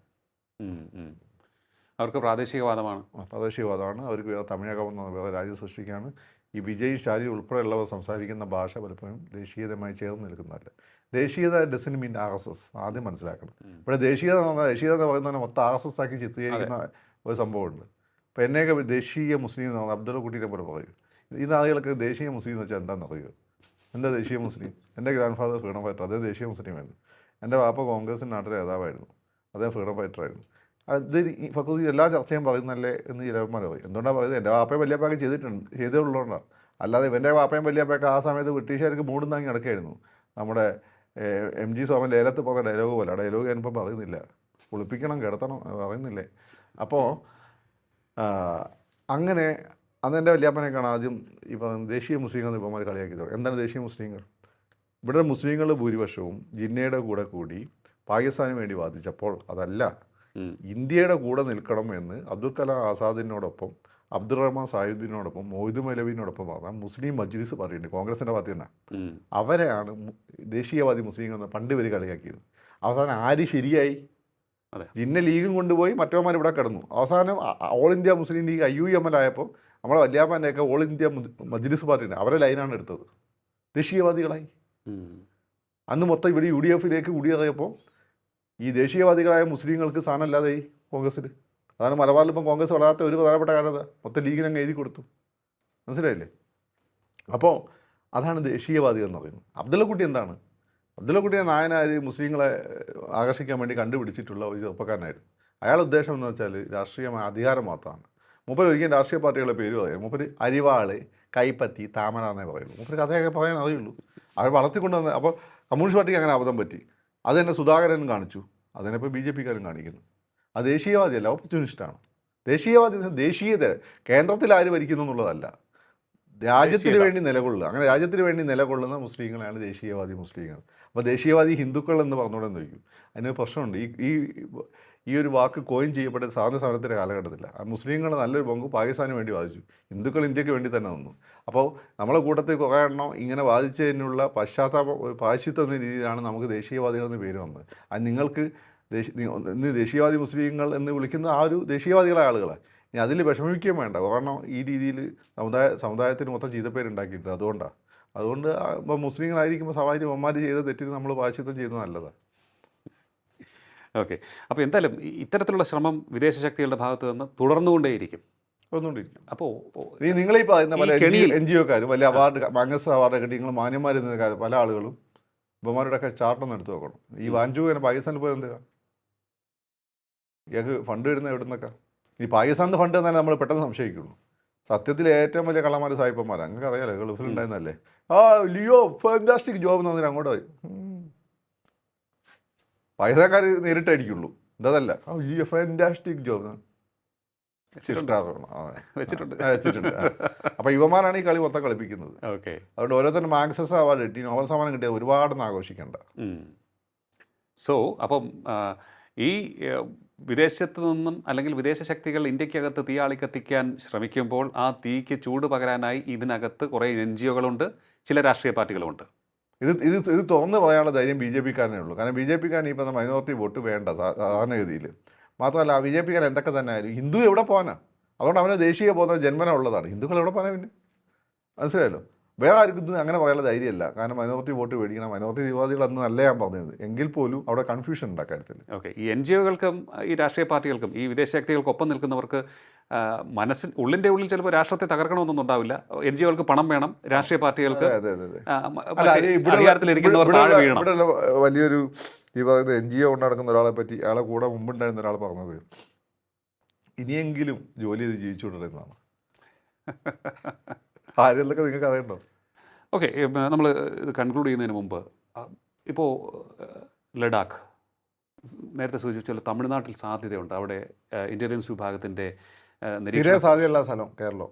അവർക്ക് പ്രാദേശികവാദമാണ്. പ്രാദേശികവാദമാണ്. അവർക്ക് വേറെ തമിഴകം എന്ന വേറെ രാജ്യം സൃഷ്ടിക്കുകയാണ് ഈ വിജയ് ശാലി ഉൾപ്പെടെയുള്ളവർ സംസാരിക്കുന്ന ഭാഷ പലപ്പോഴും ദേശീയതമായി ചേർന്ന് നിൽക്കുന്നതല്ല. ദേശീയത doesn't mean R S S ആദ്യം മനസ്സിലാക്കണം. ഇവിടെ ദേശീയത എന്ന് പറഞ്ഞാൽ ദേശീയത എന്ന് പറയുന്നത് മൊത്തം ആർ എസ് എസ് ആക്കി ചിത്രീകരിക്കുന്ന ഒരു സംഭവമുണ്ട്. അപ്പോൾ എന്നെയൊക്കെ ദേശീയ മുസ്ലിം എന്ന് പറഞ്ഞാൽ അബ്ദുള്ള കുട്ടീനെ പോലെ പറയും. ഇന്ന് ആളുകൾക്ക് ദേശീയ മുസ്ലിം എന്ന് വെച്ചാൽ എന്താണെന്ന് അറിയുക എന്താ ദേശീയ മുസ്ലിം? എന്റെ ഗ്രാൻഡ് ഫാദർ ഫ്രീഡം ഫൈറ്റർ അതേ ദേശീയ മുസ്ലിമായിരുന്നു. എന്റെ വാപ്പ കോൺഗ്രസിന്റെ നാട്ടിലെ നേതാവായിരുന്നു. അതേ ഫ്രീഡം ഫൈറ്ററായിരുന്നു. അത് ഈ ഫക്രുദ്ദീൻ എല്ലാ ചർച്ചയും പറയുന്നല്ലേ എന്ന് ചിലവന്മാർ പറയും. എന്തുകൊണ്ടാണ് പറയുന്നത്? എന്റെ വാപ്പയും വലിയപ്പാക്ക് ചെയ്തിട്ടുണ്ട് ചെയ്തിട്ടുള്ളതുകൊണ്ടാണ് അല്ലാതെ ഇവന്റെ വാപ്പയും വലിയപ്പാക്ക് ആ സമയത്ത് ബ്രിട്ടീഷുകാർക്ക് മൂടുന്നാങ്ങി നടക്കുകയായിരുന്നു. നമ്മുടെ എം ജി സോമൻ ലേലത്ത് പോകുന്ന ഡയലോഗ് പോലെ. ആ ഡയലോഗ് ഞാനിപ്പോൾ പറയുന്നില്ല. കുളിപ്പിക്കണം കിടത്തണം പറയുന്നില്ലേ. അപ്പോൾ അങ്ങനെ അന്ന് എന്റെ വല്യാപ്പനെക്കാണ് ആദ്യം ഈ പറയുന്ന ദേശീയ മുസ്ലിങ്ങൾ എന്ന് ഇപ്പന്മാർ കളിയാക്കി തുടങ്ങി. എന്താണ് ദേശീയ മുസ്ലിങ്ങൾ? ഇവിടെ മുസ്ലിങ്ങൾ ഭൂരിപക്ഷവും ജിന്നയുടെ കൂടെ കൂടി പാകിസ്ഥാന് വേണ്ടി വാദിച്ചപ്പോൾ അതല്ല. ഇന്ത്യയുടെ കൂടെ നിൽക്കണം എന്ന് അബ്ദുൽ കലാം ആസാദിനോടൊപ്പം അബ്ദുൾ റഹ്മാൻ സാഹിബിനോടൊപ്പം മൊയ്തു മലവിനോടൊപ്പം പറഞ്ഞ മുസ്ലിം മജ്ലിസ് പാർട്ടിയുണ്ട്. കോൺഗ്രസിന്റെ പാർട്ടി തന്നെ. അവരെയാണ് ദേശീയവാദി മുസ്ലിങ്ങൾ എന്ന് പണ്ട് ഇവർ കളിയാക്കിയത്. അവസാനം ആര് ശരിയായി? അതെ. ജിന്ന ലീഗും കൊണ്ടുപോയി മറ്റവന്മാർ ഇവിടെ കിടന്നു. അവസാനം all India Muslim League I U M L ആയപ്പോൾ നമ്മളെ വല്യാപ്പാന്റെയൊക്കെ ഓൾ ഇന്ത്യ മജ്ലിസ് പാർട്ടിന്റെ അവരെ ലൈനാണ് എടുത്തത്. ദേശീയവാദികളായി. അന്ന് മൊത്തം ഇവിടെ യു ഡി എഫിലേക്ക് കുടിയേറിയപ്പോൾ ഈ ദേശീയവാദികളായ മുസ്ലിങ്ങൾക്ക് സ്ഥാനമല്ലാതെ കോൺഗ്രസ്സിൽ അതാണ് മലബാറിൽ ഇപ്പം കോൺഗ്രസ് വളരാത്ത ഒരു പ്രധാനപ്പെട്ട കാരണം. മൊത്തം ലീഗിന് അങ്ങ് എഴുതി കൊടുത്തു. മനസ്സിലായില്ലേ? അപ്പോൾ അതാണ് ദേശീയവാദികൾ എന്ന് പറയുന്നത്. അബ്ദുള്ളക്കുട്ടി എന്താണ്? അബ്ദുള്ളക്കുട്ടിയെ നായനാർ മുസ്ലിങ്ങളെ ആകർഷിക്കാൻ വേണ്ടി കണ്ടുപിടിച്ചിട്ടുള്ള ഒരു ചെറുപ്പക്കാരനായിരുന്നു. അയാളുടെ ഉദ്ദേശം എന്ന് വെച്ചാൽ രാഷ്ട്രീയമായ അധികാരം മാത്രമാണ്. മൂപ്പർ ഒരിക്കലും രാഷ്ട്രീയ പാർട്ടികളുടെ പേര് പറയും. മുപ്പർ അരിവാൾ കൈപ്പത്തി താമര എന്നേ പറയുള്ളൂ. മുപ്പർ കഥയൊക്കെ പറയാൻ അറിയുള്ളൂ. അവർ വളർത്തിക്കൊണ്ടുവന്ന് അപ്പോൾ കമ്മ്യൂണിസ്റ്റ് പാർട്ടിക്ക് അങ്ങനെ അബദ്ധം പറ്റി. അത് തന്നെ സുധാകരൻ കാണിച്ചു. അതിനെ ഇപ്പോൾ ബി ജെ പിക്കാരും കാണിക്കുന്നു. അത് ദേശീയവാദിയല്ല ഓപ്പർച്യൂണിസ്റ്റാണ്. ദേശീയവാദി ദേശീയത കേന്ദ്രത്തിൽ ആര് ഭരിക്കുന്നു എന്നുള്ളതല്ല. രാജ്യത്തിന് വേണ്ടി നിലകൊള്ളുക. അങ്ങനെ രാജ്യത്തിന് വേണ്ടി നിലകൊള്ളുന്ന മുസ്ലിങ്ങളാണ് ദേശീയവാദി മുസ്ലിങ്ങൾ. അപ്പോൾ ദേശീയവാദി ഹിന്ദുക്കൾ എന്ന് പറഞ്ഞുകൂടെ എന്ന് ചോദിക്കും. അതിന് പ്രശ്നമുണ്ട്. ഈ ഈ ഈ ഒരു വാക്ക് കോയിൻ ചെയ്യപ്പെട്ട സാധന സമരത്തിന്റെ കാലഘട്ടത്തില്ല ആ മുസ്ലിങ്ങൾ നല്ലൊരു പങ്ക് പാകിസ്ഥാന് വേണ്ടി വാദിച്ചു. ഹിന്ദുക്കൾ ഇന്ത്യയ്ക്ക് വേണ്ടി തന്നെ നിന്നു. അപ്പോൾ നമ്മളെ കൂട്ടത്തിൽ കുറേ എണ്ണം ഇങ്ങനെ വാദിച്ചതിനുള്ള പശ്ചാത്താപ പാശ്ചിത്വം എന്ന രീതിയിലാണ് നമുക്ക് ദേശീയവാദികൾ എന്ന് പേര് വന്നത്. അത് നിങ്ങൾക്ക് ദേശീയ ഇന്ന് ദേശീയവാദി മുസ്ലിങ്ങൾ എന്ന് വിളിക്കുന്ന ആ ഒരു ദേശീയവാദികളായ ആളുകളെ. ഇനി അതിൽ വിഷമിക്കുകയും വേണ്ട. കാരണം ഈ രീതിയിൽ സമുദായ സമുദായത്തിന് മൊത്തം ചീത്തപ്പേരുണ്ടാക്കിയിട്ടുണ്ട്. അതുകൊണ്ടാണ് അതുകൊണ്ട് ഇപ്പോൾ ഇപ്പം മുസ്ലിങ്ങളായിരിക്കുമ്പോൾ സവാരി അമ്മമാർ ചെയ്ത തെറ്റിന് നമ്മൾ വാശിത്വം ചെയ്യുന്നത് നല്ലതാണ് ഓക്കെ. അപ്പോൾ എന്തായാലും ഇത്തരത്തിലുള്ള ശ്രമം വിദേശ ശക്തികളുടെ ഭാഗത്ത് നിന്ന് തുടർന്നുകൊണ്ടേയിരിക്കും. അപ്പോൾ ഈ നിങ്ങളീ പറയുന്ന പല എൻ ജി ഒക്കാരും വലിയ അവാർഡ് മാങ്ങസ് അവാർഡ് കിട്ടി നിങ്ങൾ മാന്യന്മാർ കാര്യം പല ആളുകളും ഇവന്മാരുടെയൊക്കെ ചാർട്ടൊന്നും എടുത്ത് നോക്കണം ഈ വാഞ്ചു പാകിസ്ഥാനിൽ പോയത് എന്തിനാ? ഇയാൾക്ക് ഫണ്ട് വരുന്നത് എവിടെ നിന്നൊക്കെ ഈ പാകിസ്ഥാനിൽ ഫണ്ട് തന്നെ നമ്മൾ പെട്ടെന്ന് സംശയിക്കുള്ളൂ. സത്യത്തിൽ ഏറ്റവും വലിയ കള്ളന്മാർ സായിപ്പന്മാർ അങ്ങനെ അറിയാലോ ഗൾഫിൽ ഉണ്ടായിരുന്നല്ലേ ആ ലിയോ ഫാന്റാസ്റ്റിക് ജോബ് എന്ന് പറഞ്ഞാൽ അങ്ങോട്ട് പോയി. പാകിസ്ഥാൻകാർ നേരിട്ടടിക്കുള്ളൂ. ഇതല്ല. ആ ലിയോ ഫാന്റാസ്റ്റിക് ജോബ് വെച്ചിട്ടുണ്ട്. വെച്ചിട്ടുണ്ട്. അപ്പൊ ഇവന്മാരാണ് ഈ കളി മൊത്തം കളിപ്പിക്കുന്നത്. ഓക്കെ അതുകൊണ്ട് ഓരോരുത്തരും മാക്സസ് അവാർഡ് കിട്ടി. നോവൽ സമ്മാനം കിട്ടിയത് ഒരുപാടൊന്നും ആഘോഷിക്കണ്ട. സോ അപ്പം ഈ വിദേശത്ത് നിന്നും അല്ലെങ്കിൽ വിദേശ ശക്തികൾ ഇന്ത്യക്കകത്ത് തീയാളി കത്തിക്കാൻ ശ്രമിക്കുമ്പോൾ ആ തീക്ക് ചൂട് പകരാനായി ഇതിനകത്ത് കുറേ എൻ ജി ഒകളുണ്ട് ചില രാഷ്ട്രീയ പാർട്ടികളുമുണ്ട്. ഇത് ഇത് ഇത് തുറന്ന് പറയാനുള്ള ധൈര്യം ബി ജെ പിക്കാരനേ ഉള്ളൂ. കാരണം ബി ജെ പിക്കാരൻ ഈ പറഞ്ഞ മൈനോറിറ്റി വോട്ട് വേണ്ട സാധാരണഗതിയിൽ. മാത്രമല്ല ബി ജെ പിക്കാരൻ എന്തൊക്കെ തന്നെ ആയാലും ഹിന്ദു എവിടെ പോകാനാണ് അതുകൊണ്ട് അവന് ദേശീയ ബോധം ജന്മന ഉള്ളതാണ്. ഹിന്ദുക്കൾ എവിടെ പോകാനാണ് പിന്നെ? മനസ്സിലായല്ലോ? വേറെ ആർക്കും ഇത് അങ്ങനെ പറയാനുള്ള ധൈര്യമല്ല. കാരണം മൈനോറിറ്റി വോട്ട് മേടിക്കണം. മൈനോറിറ്റി തീവ്രവാദികൾ അന്ന് അല്ല ഞാൻ പറഞ്ഞത്. എങ്കിൽ പോലും അവിടെ കൺഫ്യൂഷൻ ഉണ്ട് അക്കാര്യത്തിൽ ഓക്കെ ഈ എൻ ജി ഒകൾക്കും ഈ രാഷ്ട്രീയ പാർട്ടികൾക്കും ഈ വിദേശ ശക്തികൾക്കൊപ്പം നിൽക്കുന്നവർക്ക് മനസ്സിന് മനസ്സിൽ ഉള്ളിന്റെ ഉള്ളിൽ ചിലപ്പോൾ രാഷ്ട്രത്തെ തകർക്കണമെന്നൊന്നും ഉണ്ടാവില്ല. എൻ ജി ഒകൾക്ക് പണം വേണം. രാഷ്ട്രീയ പാർട്ടികൾക്ക് ഇവിടെ വലിയൊരു ഈ പറയുന്നത് എൻ ജി ഒ കൊണ്ട് നടക്കുന്ന ഒരാളെ പറ്റി അയാളെ കൂടെ മുമ്പുണ്ടായിരുന്ന ഒരാൾ പറഞ്ഞത് ഇനിയെങ്കിലും ജോലി ചെയ്ത് ജീവിച്ചുകൊണ്ടിരുന്നതാണ് *laughs* ആരെന്നൊക്കെ നിങ്ങൾക്ക് അറിയണ്ടോ? ഓക്കെ നമ്മൾ ഇത് കൺക്ലൂഡ് ചെയ്യുന്നതിന് മുമ്പ് ഇപ്പോൾ ലഡാക്ക് നേരത്തെ സൂചിപ്പിച്ചാൽ തമിഴ്നാട്ടിൽ സാധ്യതയുണ്ട്. അവിടെ ഇന്റലിജൻസ് വിഭാഗത്തിന്റെ സാധ്യതയുള്ള സ്ഥലം കേരളം.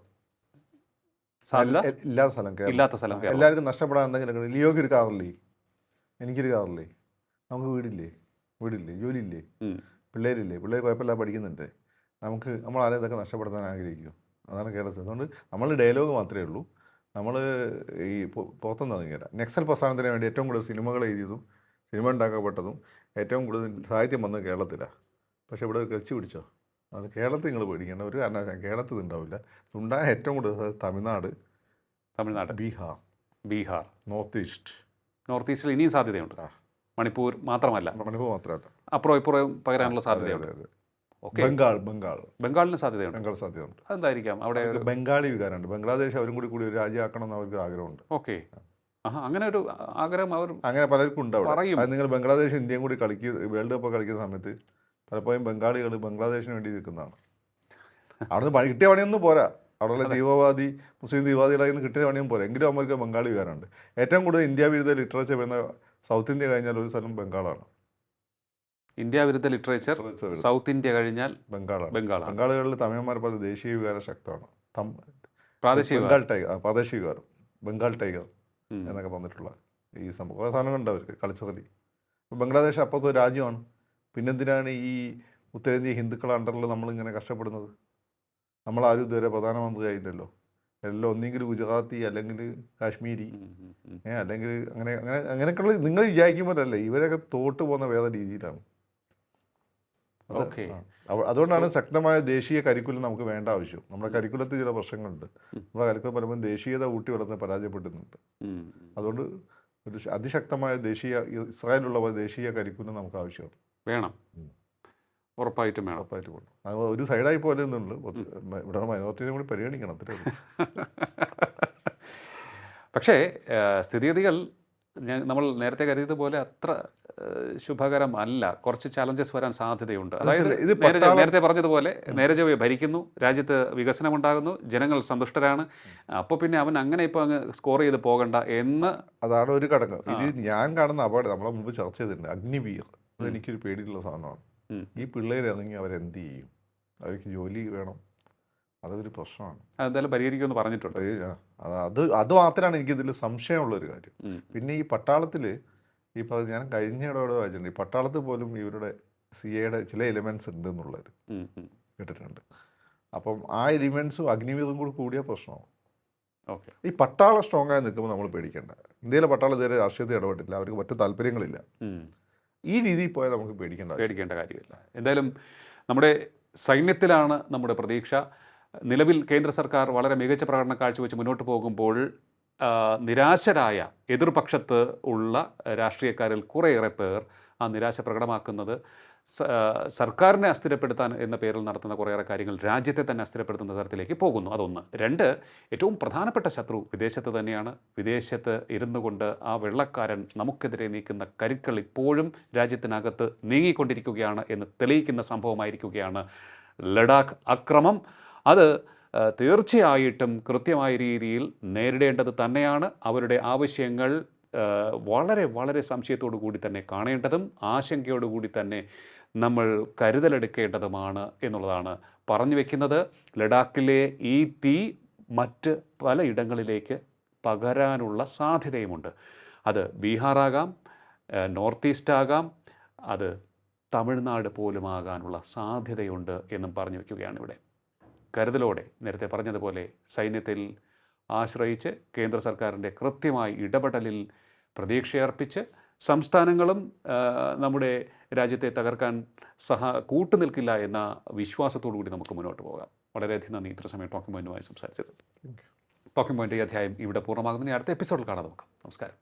ഇല്ലാത്ത സ്ഥലം ഇല്ലാത്ത സ്ഥലം എല്ലാവർക്കും നഷ്ടപ്പെടാൻ എന്തെങ്കിലും ലിയോക്ക് ഒരു കാറില്ലേ? എനിക്കൊരു കാറില്ലേ? നമുക്ക് വീടില്ലേ? വീടില്ലേ? ജോലിയില്ലേ. പിള്ളേരില്ലേ? പിള്ളേർ കുഴപ്പമില്ല പഠിക്കുന്നുണ്ട്. നമുക്ക് നമ്മൾ ആരും ഇതൊക്കെ നഷ്ടപ്പെടുത്താൻ ആഗ്രഹിക്കും അതാണ് കേരളത്തിൽ അതുകൊണ്ട് നമ്മൾ ഡയലോഗ് മാത്രമേ ഉള്ളൂ. നമ്മൾ ഈ പുറത്തുനിന്ന് ഇറങ്ങില്ല നെക്സൽ പ്രസ്ഥാനത്തിന് വേണ്ടി ഏറ്റവും കൂടുതൽ സിനിമകൾ എഴുതിയതും സിനിമ ഉണ്ടാക്കപ്പെട്ടതും ഏറ്റവും കൂടുതൽ സാഹിത്യം വന്നത് കേരളത്തിലാണ് പക്ഷേ ഇവിടെ കച്ചി പിടിച്ചോ? അത് കേരളത്തിൽ നിങ്ങൾ പേടിക്കേണ്ട ഒരു കാരണവശാലും കേരളത്തിൽ ഉണ്ടാവില്ല. ഉണ്ടായ ഏറ്റവും കൂടുതൽ Tamil Nadu Tamil Nadu. Bihar. Bihar. North east. North ഈസ്റ്റിൽ ഇനിയും സാധ്യതയുണ്ട്. മണിപ്പൂർ മാത്രമല്ല. മണിപ്പൂർ മാത്രമല്ല. അപ്പുറം ഇപ്പുറം പകരാനുള്ള അതെ സാധ്യതയുണ്ട് ബംഗാൾ ബംഗാൾ. ബംഗാളിന് സാധ്യതയുണ്ട്. ബംഗാൾ സാധ്യതയുണ്ട്. അതെന്തായിരിക്കാം? അവിടെ ബംഗാളി വികാരമുണ്ട്. ബംഗ്ലാദേശ് അവരും കൂടി കൂടി ഒരു രാജ്യമാക്കണം എന്ന് അവർക്ക് ആഗ്രഹമുണ്ട്. ഓക്കെ അങ്ങനെ ഒരു ആഗ്രഹം അവർ അങ്ങനെ പലർക്കും ഉണ്ട് അവിടെ. പറയും. നിങ്ങൾ ബംഗ്ലാദേശ് ഇന്ത്യയും കൂടി കളിക്കുക വേൾഡ് കപ്പ് കളിക്കുന്ന സമയത്ത് പലപ്പോഴും ബംഗാളികൾ ബംഗ്ലാദേശിന് വേണ്ടി നിൽക്കുന്നതാണ്. അവിടുന്ന് പണി കിട്ടിയ പണിയൊന്നും പോരാ. അവിടെയുള്ള തീവ്രവാദി മുസ്ലിം തീവ്രവാദികളായി നിന്ന് കിട്ടിയ പണിയും പോരാ. എങ്കിലും അവർക്ക് ബംഗാളി വികാരമുണ്ട്. ഏറ്റവും കൂടുതൽ ഇന്ത്യ വിരുദ്ധ ലിറ്ററേച്ചർ വരുന്ന സൗത്ത് ഇന്ത്യ കഴിഞ്ഞാൽ ഒരു സ്ഥലം ബംഗാളാണ്. ഇന്ത്യ വിരുദ്ധ ലിറ്ററേച്ചർ സൗത്ത് ഇന്ത്യ കഴിഞ്ഞാൽ ബംഗാളാണ്. ബംഗാൾ ബംഗാളുകളിൽ തമിഴന്മാർ പറഞ്ഞ ദേശീയ വികാരം ശക്തമാണ്. പ്രാദേശിക ബംഗാൾ ടൈഗർ പ്രാദേശിക വികാരം. ബംഗാൾ ടൈഗർ എന്നൊക്കെ പറഞ്ഞിട്ടുള്ള ഈ സംഭവം. കുറേ സാധനങ്ങളുണ്ട് അവർക്ക് കൾച്ചറലി ബംഗ്ലാദേശ് അപ്പുറത്തെ ഒരു രാജ്യമാണ്. പിന്നെന്തിനാണ് ഈ ഉത്തരേന്ത്യ ഹിന്ദുക്കളുടെ അണ്ടറിൽ നമ്മളിങ്ങനെ കഷ്ടപ്പെടുന്നത്? നമ്മളാരും ഇതുവരെ പ്രധാനമന്ത്രി ആയില്ലല്ലോ എല്ലാം ഒന്നെങ്കിൽ ഗുജറാത്തി അല്ലെങ്കിൽ കാശ്മീരി. ഉം, ഉം, ഉം. ഏ അല്ലെങ്കിൽ അങ്ങനെ അങ്ങനെ അങ്ങനെയൊക്കെയുള്ള നിങ്ങൾ വിചാരിക്കുമ്പോഴല്ലേ ഇവരൊക്കെ തോട്ട് പോകുന്ന വേറെ രീതിയിലാണ് അവ- അതുകൊണ്ടാണ് ശക്തമായ ദേശീയ കരിക്കുലം നമുക്ക് വേണ്ട ആവശ്യം. നമ്മുടെ കരിക്കുലത്തിൽ ചില പ്രശ്നങ്ങളുണ്ട്. നമ്മുടെ കരിക്കുലം പലപ്പോഴും ദേശീയത ഊട്ടി വളർത്താൻ പരാജയപ്പെടുന്നുണ്ട് അതുകൊണ്ട് ഒരു അതിശക്തമായ ദേശീയ ഇസ്രായേലുള്ള ദേശീയ കരിക്കുലം നമുക്ക് ആവശ്യമാണ്. വേണം. ഉറപ്പായിട്ടും വേണം. ഉറപ്പായിട്ട് വേണം. അത് ഒരു സൈഡായി പോലെ ഇവിടെ മൈനോറിറ്റിനെ കൂടി പരിഗണിക്കണം അത്രേ *laughs* പക്ഷേ സ്ഥിതിഗതികൾ നമ്മൾ നേരത്തെ കരുതിയതുപോലെ അത്ര ഏഹ്, ശുഭകരം അല്ല കുറച്ച് ചലഞ്ചസ് വരാൻ സാധ്യതയുണ്ട്. അതായത് ഇത് നേരത്തെ പറഞ്ഞതുപോലെ നേരെ ചൊവ്വെ ഭരിക്കുന്നു രാജ്യത്ത് വികസനമുണ്ടാകുന്നു ജനങ്ങൾ സന്തുഷ്ടരാണ്. അപ്പോൾ പിന്നെ അവൻ അങ്ങനെ ഇപ്പോൾ അങ്ങ് സ്കോർ ചെയ്ത് പോകണ്ട എന്ന് അതാണ് ഒരു ഘടകം ഇത് ഞാൻ കാണുന്ന അപകടം നമ്മളെ മുമ്പ് ചർച്ച ചെയ്തിട്ടുണ്ട്. അഗ്നിവീർ അത് എനിക്കൊരു പേടിയുള്ള സാധനമാണ്. ഈ പിള്ളേർ ഇറങ്ങി അവരെന്ത് ചെയ്യും? അവർക്ക് ജോലി വേണം. അതൊരു പ്രശ്നമാണ്. അതെന്തായാലും പരിഹരിക്കുമെന്ന് പറഞ്ഞിട്ടുണ്ട്. അത് അത് മാത്രമാണ് എനിക്കിതിൽ സംശയമുള്ള ഒരു കാര്യം പിന്നെ ഈ പട്ടാളത്തിൽ ഈ പറഞ്ഞ ഞാൻ കഴിഞ്ഞ ഇടവിടെ വായിച്ചിട്ടുണ്ട്. ഈ പട്ടാളത്ത് പോലും ഇവരുടെ സി എയുടെ ചില എലിമെന്റ്സ് ഉണ്ട് എന്നുള്ളത്. കേട്ടിട്ടുണ്ട്. അപ്പം ആ എലിമെൻസും അഗ്നിവീതം കൂടി കൂടിയ പ്രശ്നമാണ്. ഓക്കെ. ഈ പട്ടാള സ്ട്രോങ് ആയി നിൽക്കുമ്പോൾ നമ്മൾ പേടിക്കേണ്ട. ഇന്ത്യയിലെ പട്ടാളം ഇതുവരെ രാഷ്ട്രീയത്തിൽ ഇടപെട്ടില്ല അവർക്ക് മറ്റു താല്പര്യങ്ങളില്ല. ഈ രീതിയിൽ പോയാൽ നമുക്ക് പേടിക്കേണ്ട പേടിക്കേണ്ട കാര്യമില്ല. എന്തായാലും നമ്മുടെ സൈന്യത്തിലാണ് നമ്മുടെ പ്രതീക്ഷ. നിലവിൽ കേന്ദ്ര സർക്കാർ വളരെ മികച്ച പ്രകടനം കാഴ്ചവെച്ച് മുന്നോട്ട് പോകുമ്പോൾ നിരാശരായ എതിർപക്ഷത്ത് ഉള്ള രാഷ്ട്രീയക്കാരിൽ കുറേയേറെ പേർ ആ നിരാശ പ്രകടമാക്കുന്നത് സർക്കാരിനെ അസ്ഥിരപ്പെടുത്താൻ എന്ന പേരിൽ നടത്തുന്ന കുറേയേറെ കാര്യങ്ങൾ രാജ്യത്തെ തന്നെ അസ്ഥിരപ്പെടുത്തുന്ന തരത്തിലേക്ക് പോകുന്നു. അതൊന്ന്. രണ്ട് ഏറ്റവും പ്രധാനപ്പെട്ട ശത്രു വിദേശത്ത് തന്നെയാണ്. വിദേശത്ത് ഇരുന്നു കൊണ്ട് ആ വെള്ളക്കാരൻ നമുക്കെതിരെ നീക്കുന്ന കരുക്കൾ ഇപ്പോഴും രാജ്യത്തിനകത്ത് നീങ്ങിക്കൊണ്ടിരിക്കുകയാണ് എന്ന് തെളിയിക്കുന്ന സംഭവമായിരിക്കുകയാണ് ലഡാക്ക് അക്രമം. അത് തീർച്ചയായിട്ടും കൃത്യമായ രീതിയിൽ നേരിടേണ്ടത് തന്നെയാണ് അവരുടെ ആവശ്യങ്ങൾ വളരെ വളരെ സംശയത്തോടു കൂടി തന്നെ കാണേണ്ടതും ആശങ്കയോടു കൂടി തന്നെ നമ്മൾ കരുതലെടുക്കേണ്ടതുമാണ് എന്നുള്ളതാണ് പറഞ്ഞു വെക്കുന്നത്. ലഡാക്കിലെ ഈ തീ മറ്റ് പല പലയിടങ്ങളിലേക്ക് പകരാനുള്ള സാധ്യതയുമുണ്ട്. അത് ബീഹാറാകാം നോർത്ത് ഈസ്റ്റ് ആകാം അത് തമിഴ്നാട് പോലുമാകാനുള്ള സാധ്യതയുണ്ട് എന്നും പറഞ്ഞു വയ്ക്കുകയാണ് ഇവിടെ. കരുതലോടെ നേരത്തെ പറഞ്ഞതുപോലെ സൈന്യത്തിൽ ആശ്രയിച്ച് കേന്ദ്ര സർക്കാരിന്റെ കൃത്യമായ ഇടപെടലിൽ പ്രതീക്ഷയർപ്പിച്ച് സംസ്ഥാനങ്ങളും നമ്മുടെ രാജ്യത്തെ തകർക്കാൻ സഹ കൂട്ടുനിൽക്കില്ല എന്ന വിശ്വാസത്തോടു കൂടി നമുക്ക് മുന്നോട്ട് പോകാം. വളരെയധികം നന്ദി. ഇത്ര സമയം ടോക്കിംഗ് പോയിന്റുമായി സംസാരിച്ചത് ടോക്കിംഗ് പോയിന്റ് ഈ അധ്യായം ഇവിടെ പൂർണമാകുന്നതിന് അടുത്ത എപ്പിസോഡിൽ കാണാം നമുക്ക്. നമസ്കാരം.